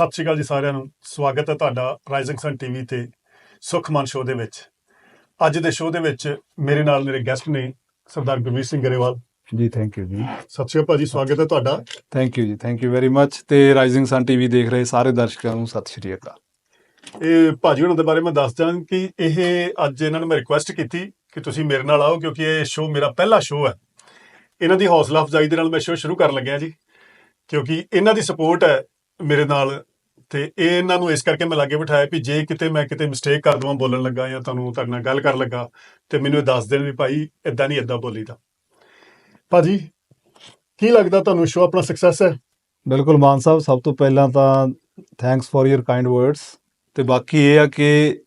ਸਤਿ ਸ਼੍ਰੀ ਅਕਾਲ ਜੀ ਸਾਰਿਆਂ ਨੂੰ। ਸਵਾਗਤ ਹੈ ਤੁਹਾਡਾ ਰਾਈਜ਼ਿੰਗ ਸਨ ਟੀਵੀ ਤੇ ਸੁਖਮਨ ਸ਼ੋਅ ਦੇ ਵਿੱਚ। ਅੱਜ ਦੇ ਸ਼ੋਅ ਦੇ ਵਿੱਚ ਮੇਰੇ ਨਾਲ ਮੇਰੇ ਗੈਸਟ ਨੇ ਸਰਦਾਰ ਗੁਰਵੀਰ ਸਿੰਘ ਗਰੇਵਾਲ। ਜੀ ਥੈਂਕ ਯੂ ਜੀ। ਸਤਿ ਸ਼੍ਰੀ ਅਕਾਲ ਭਾਜੀ ਸਵਾਗਤ ਹੈ ਤੁਹਾਡਾ। ਥੈਂਕ ਯੂ ਜੀ ਥੈਂਕ ਯੂ ਵੈਰੀ ਮੱਚ ਤੇ ਰਾਈਜ਼ਿੰਗ ਸਨ ਟੀਵੀ ਦੇਖ ਰਹੇ ਸਾਰੇ ਦਰਸ਼ਕਾਂ ਨੂੰ ਸਤਿ ਸ਼੍ਰੀ ਅਕਾਲ। ਇਹ ਭਾਜੀ ਉਹਨਾਂ ਦੇ ਬਾਰੇ ਮੈਂ ਦੱਸ ਦਾਂ ਕਿ ਇਹ ਅੱਜ ਇਹਨਾਂ ਨੇ ਮੈਂ ਰਿਕੁਐਸਟ ਕੀਤੀ ਕਿ ਤੁਸੀਂ ਮੇਰੇ ਨਾਲ ਆਓ ਕਿਉਂਕਿ ਇਹ ਸ਼ੋਅ ਮੇਰਾ ਪਹਿਲਾ ਸ਼ੋਅ ਹੈ। ਇਹਨਾਂ ਦੀ ਹੌਸਲਾ ਅਫਜ਼ਾਈ ਦੇ ਨਾਲ ਮੈਂ ਸ਼ੋਅ ਸ਼ੁਰੂ ਕਰਨ ਲੱਗਿਆ ਜੀ। ਕਿਉਂਕਿ ਇਹਨਾਂ ਦੀ ਸਪੋਰਟ ਹੈ ਮੇਰੇ ਨਾਲ ਤੇ ਇਹ ਇਹਨਾਂ ਨੂੰ ਇਸ ਕਰਕੇ ਮੈਂ ਲਾਗੇ ਬਿਠਾਇਆ ਵੀ ਜੇ ਕਿਤੇ ਮੈਂ ਕਿਤੇ ਮਿਸਟੇਕ ਕਰ ਦਵਾਂ, ਬੋਲਣ ਲੱਗਾ ਜਾਂ ਤੁਹਾਨੂੰ ਤੁਹਾਡੇ ਨਾਲ ਗੱਲ ਕਰਨ ਲੱਗਾ, ਤੇ ਮੈਨੂੰ ਇਹ ਦੱਸ ਦੇਣ ਵੀ ਭਾਈ ਇਦਾਂ ਨਹੀਂ ਇਦਾਂ ਬੋਲੀਦਾ ਭਾਜੀ, ਕੀ ਲੱਗਦਾ ਤੁਹਾਨੂੰ ਸ਼ੋਅ ਆਪਣਾ ਸਕਸੈਸ ਹੈ? ਬਿਲਕੁਲ ਮਾਨ ਸਾਹਿਬ, ਸਭ ਤੋਂ ਪਹਿਲਾਂ ਤਾਂ thanks for your kind words ਤੇ ਬਾਕੀ ਇਹ ਆ ਕਿ